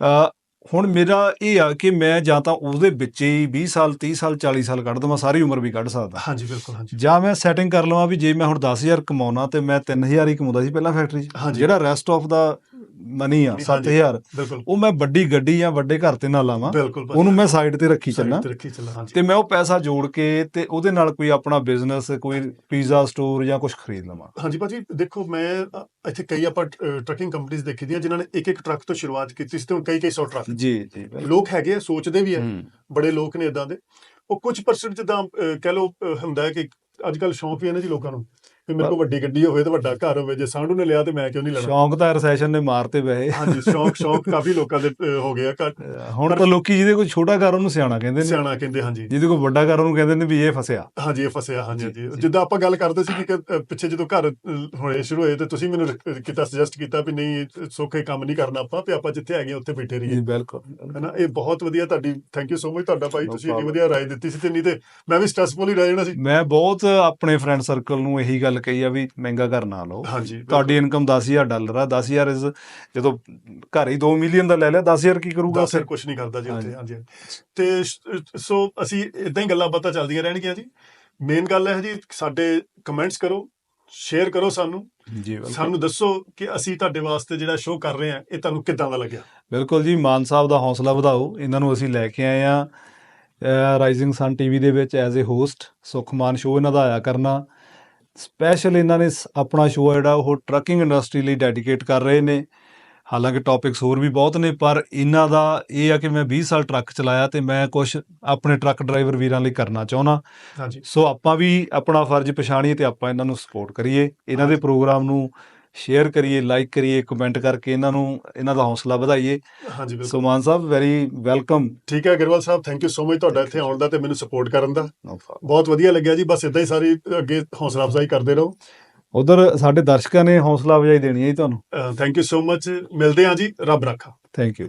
ਅ ਹੁਣ ਮੇਰਾ ਇਹ ਆ ਕਿ ਮੈਂ ਜਾਂ ਤਾਂ ਉਹਦੇ ਵਿੱਚ ਹੀ 20 ਸਾਲ 30 ਸਾਲ 40 ਸਾਲ ਕੱਢ ਦਵਾਂ ਸਾਰੀ ਉਮਰ ਵੀ ਕੱਢ ਸਕਦਾ। ਹਾਂਜੀ ਬਿਲਕੁਲ ਹਾਂਜੀ। ਜਾਂ ਮੈਂ ਸੈਟਿੰਗ ਕਰ ਲਵਾਂ ਵੀ ਜੇ ਮੈਂ ਹੁਣ 10000 ਕਮਾਉਣਾ ਤੇ ਮੈਂ 3000 ਹੀ ਕਮਾਉਂਦਾ ਸੀ ਪਹਿਲਾਂ ਫੈਕਟਰੀ 'ਚ। ਜਿਹੜਾ ਰੈਸਟ ਆਫ ਦਾ ਮਨੀ ਆ ਹਾਂਜੀ। 7000 ਬਿਲਕੁਲ। ਉਹ ਮੈਂ ਵੱਡੀ ਗੱਡੀ ਜਾਂ ਵੱਡੇ ਘਰ ਤੇ ਨਾ ਲਾਵਾਂ। ਉਹਨੂੰ ਮੈਂ ਸਾਈਡ ਤੇ ਰੱਖੀ ਚੱਲਾਂ। ਤੇ ਮੈਂ ਉਹ ਪੈਸਾ ਜੋੜ ਕੇ ਤੇ ਉਹਦੇ ਨਾਲ ਕੋਈ ਆਪਣਾ ਬਿਜ਼ਨਸ ਕੋਈ ਪੀਜ਼ਾ ਸਟੋਰ ਜਾਂ ਕੁਝ ਖਰੀਦ ਲਵਾਂ। ਹਾਂਜੀ ਭਾਜੀ ਦੇਖੋ ਮੈਂ ਇੱਥੇ ਕਈ ਆਪਾਂ ਟਰੱਕਿੰਗ ਕੰਪਨੀਆਂ ਦੇਖੀ ਦੀਆਂ ਜਿਨ੍ਹਾਂ ਨੇ ਇੱਕ ਇੱਕ ਟਰੱਕ ਤੋਂ ਸ਼ੁਰੂਆਤ ਕੀਤੀ ਸੀ ਤੇ ਹੁਣ ਕਈ ਕਈ ਸੌ ਟਰੱਕ ਜੀ ਜੀ ਲੋਕ ਹੈਗੇ ਆ ਸੋਚਦੇ ਵੀ ਆ ਹੂੰ। ਬੜੇ ਲੋਕ ਨੇ ਇਦਾਂ ਦੇ। ਉਹ ਕੁਝ ਪਰਸੈਂਟ ਜਿੱਦਾਂ ਕਹਿ ਲਓ ਅਹ, ਹੁੰਦਾ ਹੈ ਕਿ ਅੱਜ ਕੱਲ ਸ਼ੌਂਕ ਵੀ ਹੈ ਨਾ ਜੀ ਲੋਕਾਂ ਨੂੰ। ਵੀ ਮੇਰੇ ਕੋਲ ਵੱਡੀ ਗੱਡੀ ਹੋਵੇ ਤੇ ਵੱਡਾ ਘਰ ਹੋਵੇ ਜੇ ਸਾਂਢੂ ਨੇ ਲਿਆ ਤੇ ਮੈਂ ਕਿਉਂ ਨਹੀਂ ਲੈਣਾ? ਸ਼ੌਂਕ ਤਾਂ ਰੈਸੈਸ਼ਨ ਨੇ ਮਾਰਤੇ ਵਏ ਹਾਂਜੀ ਸ਼ੌਕ ਸ਼ੌਕ ਕਾਫੀ ਲੋਕਾਂ ਦੇ ਹੋ ਗਏ ਆ ਘਰ। ਹੁਣ ਤਾਂ ਲੋਕੀ ਜਿਹਦੇ ਕੋਲ ਛੋਟਾ ਘਰ ਉਹਨੂੰ ਸਿਆਣਾ ਕਹਿੰਦੇ ਨੇ। ਸਿਆਣਾ ਕਹਿੰਦੇ ਹਾਂਜੀ। ਜਿਹਦੇ ਕੋਲ ਵੱਡਾ ਘਰ ਉਹਨੂੰ ਕਹਿੰਦੇ ਨੇ ਵੀ ਇਹ ਫਸਿਆ। ਹਾਂਜੀ ਇਹ ਫਸਿਆ ਹਾਂਜੀ ਜੀ। ਜਿੱਦਾਂ ਆਪਾਂ ਗੱਲ ਕਰਦੇ ਸੀ ਕਿ ਪਿੱਛੇ ਜਦੋਂ ਘਰ ਹੋਏ ਸ਼ੁਰੂ ਹੋਏ ਤੇ ਤੁਸੀਂ ਮੈਨੂੰ ਕੀਤਾ ਸੁਜੈਸਟ ਕੀਤਾ ਵੀ ਨਹੀਂ ਸੌਖੇ ਕੰਮ ਨਹੀਂ ਕਰਨਾ ਆਪਾਂ ਵੀ ਆਪਾਂ ਜਿੱਥੇ ਹੈਗੇ ਉੱਥੇ ਬੈਠੇ ਜੀ ਰਹੀਏ ਬਿਲਕੁਲ। ਹਨਾ ਇਹ ਬਹੁਤ ਵਧੀਆ ਤੁਹਾਡੀ ਥੈਂਕ ਯੂ ਸੋ ਮਚ ਤੁਹਾਡਾ ਭਾਈ। ਤੁਸੀਂ ਇੰਨੀ. ਵਧੀਆ ਰਾਏ ਦਿੱਤੀ ਸੀ ਤੇ ਨਹੀਂ ਤੇ ਮੈਂ ਵੀ ਸਟ੍ਰੈਸਫੁਲ ਹੀ ਰਹਿ ਜਾਣਾ ਸੀ। ਮੈਂ ਬਹੁਤ ਆਪਣੇ ਫਰੈਂਡ ਸਰਕਲ ਨੂੰ ਇਹੀ ਗੱਲ ਕਹੀ ਆ ਵੀ ਮਹਿੰਗਾ ਘਰ ਨਾ ਲਓ। ਤੁਹਾਡੀ ਇਨਕਮ 10000 ਡਾਲਰ ਆ 10000 ਇਸ ਜਦੋਂ ਘਰ ਹੀ 2 ਮਿਲੀਅਨ ਦਾ ਲੈ ਲਿਆ 10000 ਕੀ ਕਰੂਗਾ ਫਿਰ ਕੁਝ ਨਹੀਂ ਕਰਦਾ ਜੀ ਉੱਥੇ ਹਾਂਜੀ। ਤੇ ਸ਼- ਅਸੀਂ ਇਦਾਂ ਹੀ ਗੱਲਾਂ ਬਾਤਾਂ ਚੱਲਦੀਆਂ ਰਹਿਣਗੀਆਂ ਜੀ। ਮੇਨ ਗੱਲ ਹੈ ਜੀ ਸਾਡੇ ਕਮੈਂਟਸ ਕਰੋ ਸ਼ੇਅਰ ਕਰੋ ਸਾਨੂੰ। ਜੀ ਸਾਨੂੰ ਦੱਸੋ ਕਿ ਅਸੀਂ ਤੁਹਾਡੇ ਵਾਸਤੇ ਜਿਹੜਾ ਸ਼ੋਅ ਕਰ ਰਹੇ ਹਾਂ ਇਹ ਤੁਹਾਨੂੰ ਕਿੱਦਾਂ ਦਾ ਲੱਗਿਆ? ਬਿਲਕੁਲ ਜੀ ਮਾਨ ਸਾਹਿਬ ਦਾ ਹੌਸਲਾ ਵਧਾਓ। ਇਹਨਾਂ ਨੂੰ ਅਸੀਂ ਲੈ ਕੇ ਆਏ ਆ ਰਾਈਜ਼ਿੰਗ ਸਨ ਟੀਵੀ ਦੇ ਵਿੱਚ as a host Sukhman show ਇਹਨਾਂ ਦਾ ਆਇਆ ਕਰਨਾ। ਸਪੈਸ਼ਲ ਇਹਨਾਂ ਨੇ ਆਪਣਾ ਸ਼ੋਅ ਜਿਹੜਾ ਉਹ ਟਰੱਕਿੰਗ ਇੰਡਸਟਰੀ ਲਈ ਡੈਡੀਕੇਟ ਕਰ ਰਹੇ ਨੇ। ਹਾਲਾਂਕਿ ਟੌਪਿਕਸ ਹੋਰ ਵੀ ਬਹੁਤ ਨੇ ਪਰ ਇਹਨਾਂ ਦਾ ਇਹ ਆ ਕਿ ਮੈਂ 20 ਸਾਲ ਟਰੱਕ ਚਲਾਇਆ ਤੇ ਮੈਂ ਕੁਝ ਆਪਣੇ ਟਰੱਕ ਡਰਾਈਵਰ ਵੀਰਾਂ ਲਈ ਕਰਨਾ ਚਾਹੁੰਦਾ। ਹਾਂਜੀ। ਸੋ ਆਪਾਂ ਵੀ ਆਪਣਾ ਫਰਜ਼ ਪਛਾਣੀਏ ਤੇ ਆਪਾਂ ਇਹਨਾਂ ਨੂੰ ਸਪੋਰਟ ਕਰੀਏ। ਇਹਨਾਂ ਦੇ ਪ੍ਰੋਗਰਾਮ ਨੂੰ ਸ਼ੇਅਰ ਕਰੀਏ ਲਾਈਕ ਕਰੀਏ ਕਮੈਂਟ ਕਰਕੇ ਇਹਨਾਂ ਨੂੰ ਇਹਨਾਂ ਦਾ ਹੌਸਲਾ ਵਧਾਈਏ। ਹਾਂਜੀ ਬਿਲਕੁਲ। ਸੋ ਮਾਨ ਸਾਹਿਬ ਵੈਰੀ ਵੈਲਕਮ ਠੀਕ ਹੈ Agarwal Sahib thank you so much ਤੁਹਾਡਾ ਇੱਥੇ ਆਉਣ ਦਾ ਤੇ ਮੈਨੂੰ ਸਪੋਰਟ ਕਰਨ ਦਾ। ਬਹੁਤ ਵਧੀਆ ਲੱਗਿਆ ਜੀ ਬਸ ਇਦਾਂ ਹੀ ਸਾਰੀ ਅੱਗੇ ਹੌਸਲਾ ਅਫਜ਼ਾਈ ਕਰਦੇ ਰਹੋ। ਉਧਰ ਸਾਡੇ ਦਰਸ਼ਕਾਂ ਨੇ ਹੌਸਲਾ ਅਫਜ਼ਾਈ ਦੇਣੀ ਹੈ ਜੀ ਤੁਹਾਨੂੰ। ਥੈਂਕ ਯੂ ਸੋ ਮਚ ਮਿਲਦੇ ਹਾਂ ਜੀ ਰੱਬ ਰੱਖਾ। Thank you